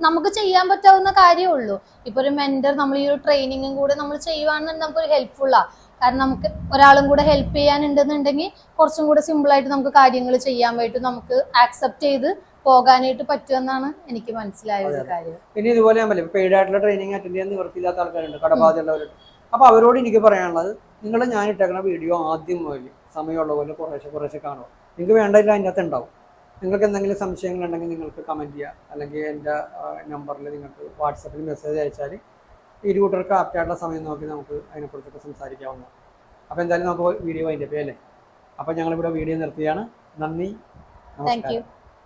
നമുക്ക് ചെയ്യാൻ പറ്റാവുന്ന കാര്യമേ ഉള്ളൂ. ഇപ്പൊ ഒരു മെന്റർ നമ്മൾ ഈ ഒരു ട്രെയിനിങ്ങും കൂടെ നമ്മൾ ചെയ്യുവാണെന്നുണ്ടെങ്കിൽ നമുക്ക് ഒരു ഹെൽപ്ഫുള്ളാ കാരണം നമുക്ക് ഒരാളും കൂടെ ഹെൽപ്പ് ചെയ്യാനുണ്ടെന്നുണ്ടെങ്കിൽ കുറച്ചും കൂടെ സിമ്പിൾ ആയിട്ട് നമുക്ക് കാര്യങ്ങൾ ചെയ്യാൻ വേണ്ടി നമുക്ക് ആക്സെപ്റ്റ് ചെയ്ത് പോകാനായിട്ട് പറ്റുമെന്നാണ് എനിക്ക് മനസ്സിലായ ഒരു കാര്യം. പിന്നെ ഇതുപോലെ പെയ്ഡ് ആയിട്ടുള്ള ട്രെയിനിങ് അറ്റൻഡ് ചെയ്യാൻ ആൾക്കാരുണ്ട് കടബാധയുള്ളവരുണ്ട് അപ്പൊ അവരോട് എനിക്ക് പറയാനുള്ളത് നിങ്ങൾ ഞാൻ ഇട്ടേക്കുന്ന വീഡിയോ ആദ്യം മുതൽ സമയമുള്ള പോലെ കുറേശ്ശെ കുറേശ്ശെ കാണുക. നിങ്ങൾക്ക് വേണ്ടതില്ല അതിന്റെ അകത്ത് ഉണ്ടാവും നിങ്ങൾക്ക് എന്തെങ്കിലും സംശയങ്ങളുണ്ടെങ്കിൽ നിങ്ങൾക്ക് കമന്റ് ചെയ്യുക അല്ലെങ്കിൽ എന്റെ നമ്പറിൽ നിങ്ങൾക്ക് വാട്സപ്പിൽ മെസ്സേജ് അയച്ചാൽ ഇരു കൂട്ടർക്ക് ആപ്റ്റായിട്ടുള്ള സമയം നോക്കി നമുക്ക് അതിനെക്കുറിച്ചൊക്കെ സംസാരിക്കാവുന്ന അപ്പോൾ എന്തായാലും നമുക്ക് വീഡിയോ അതിന്റെ പേ അല്ലേ? അപ്പോൾ ഞങ്ങളിവിടെ വീഡിയോ നിർത്തിയാണ് നന്ദി. നമസ്കാരം.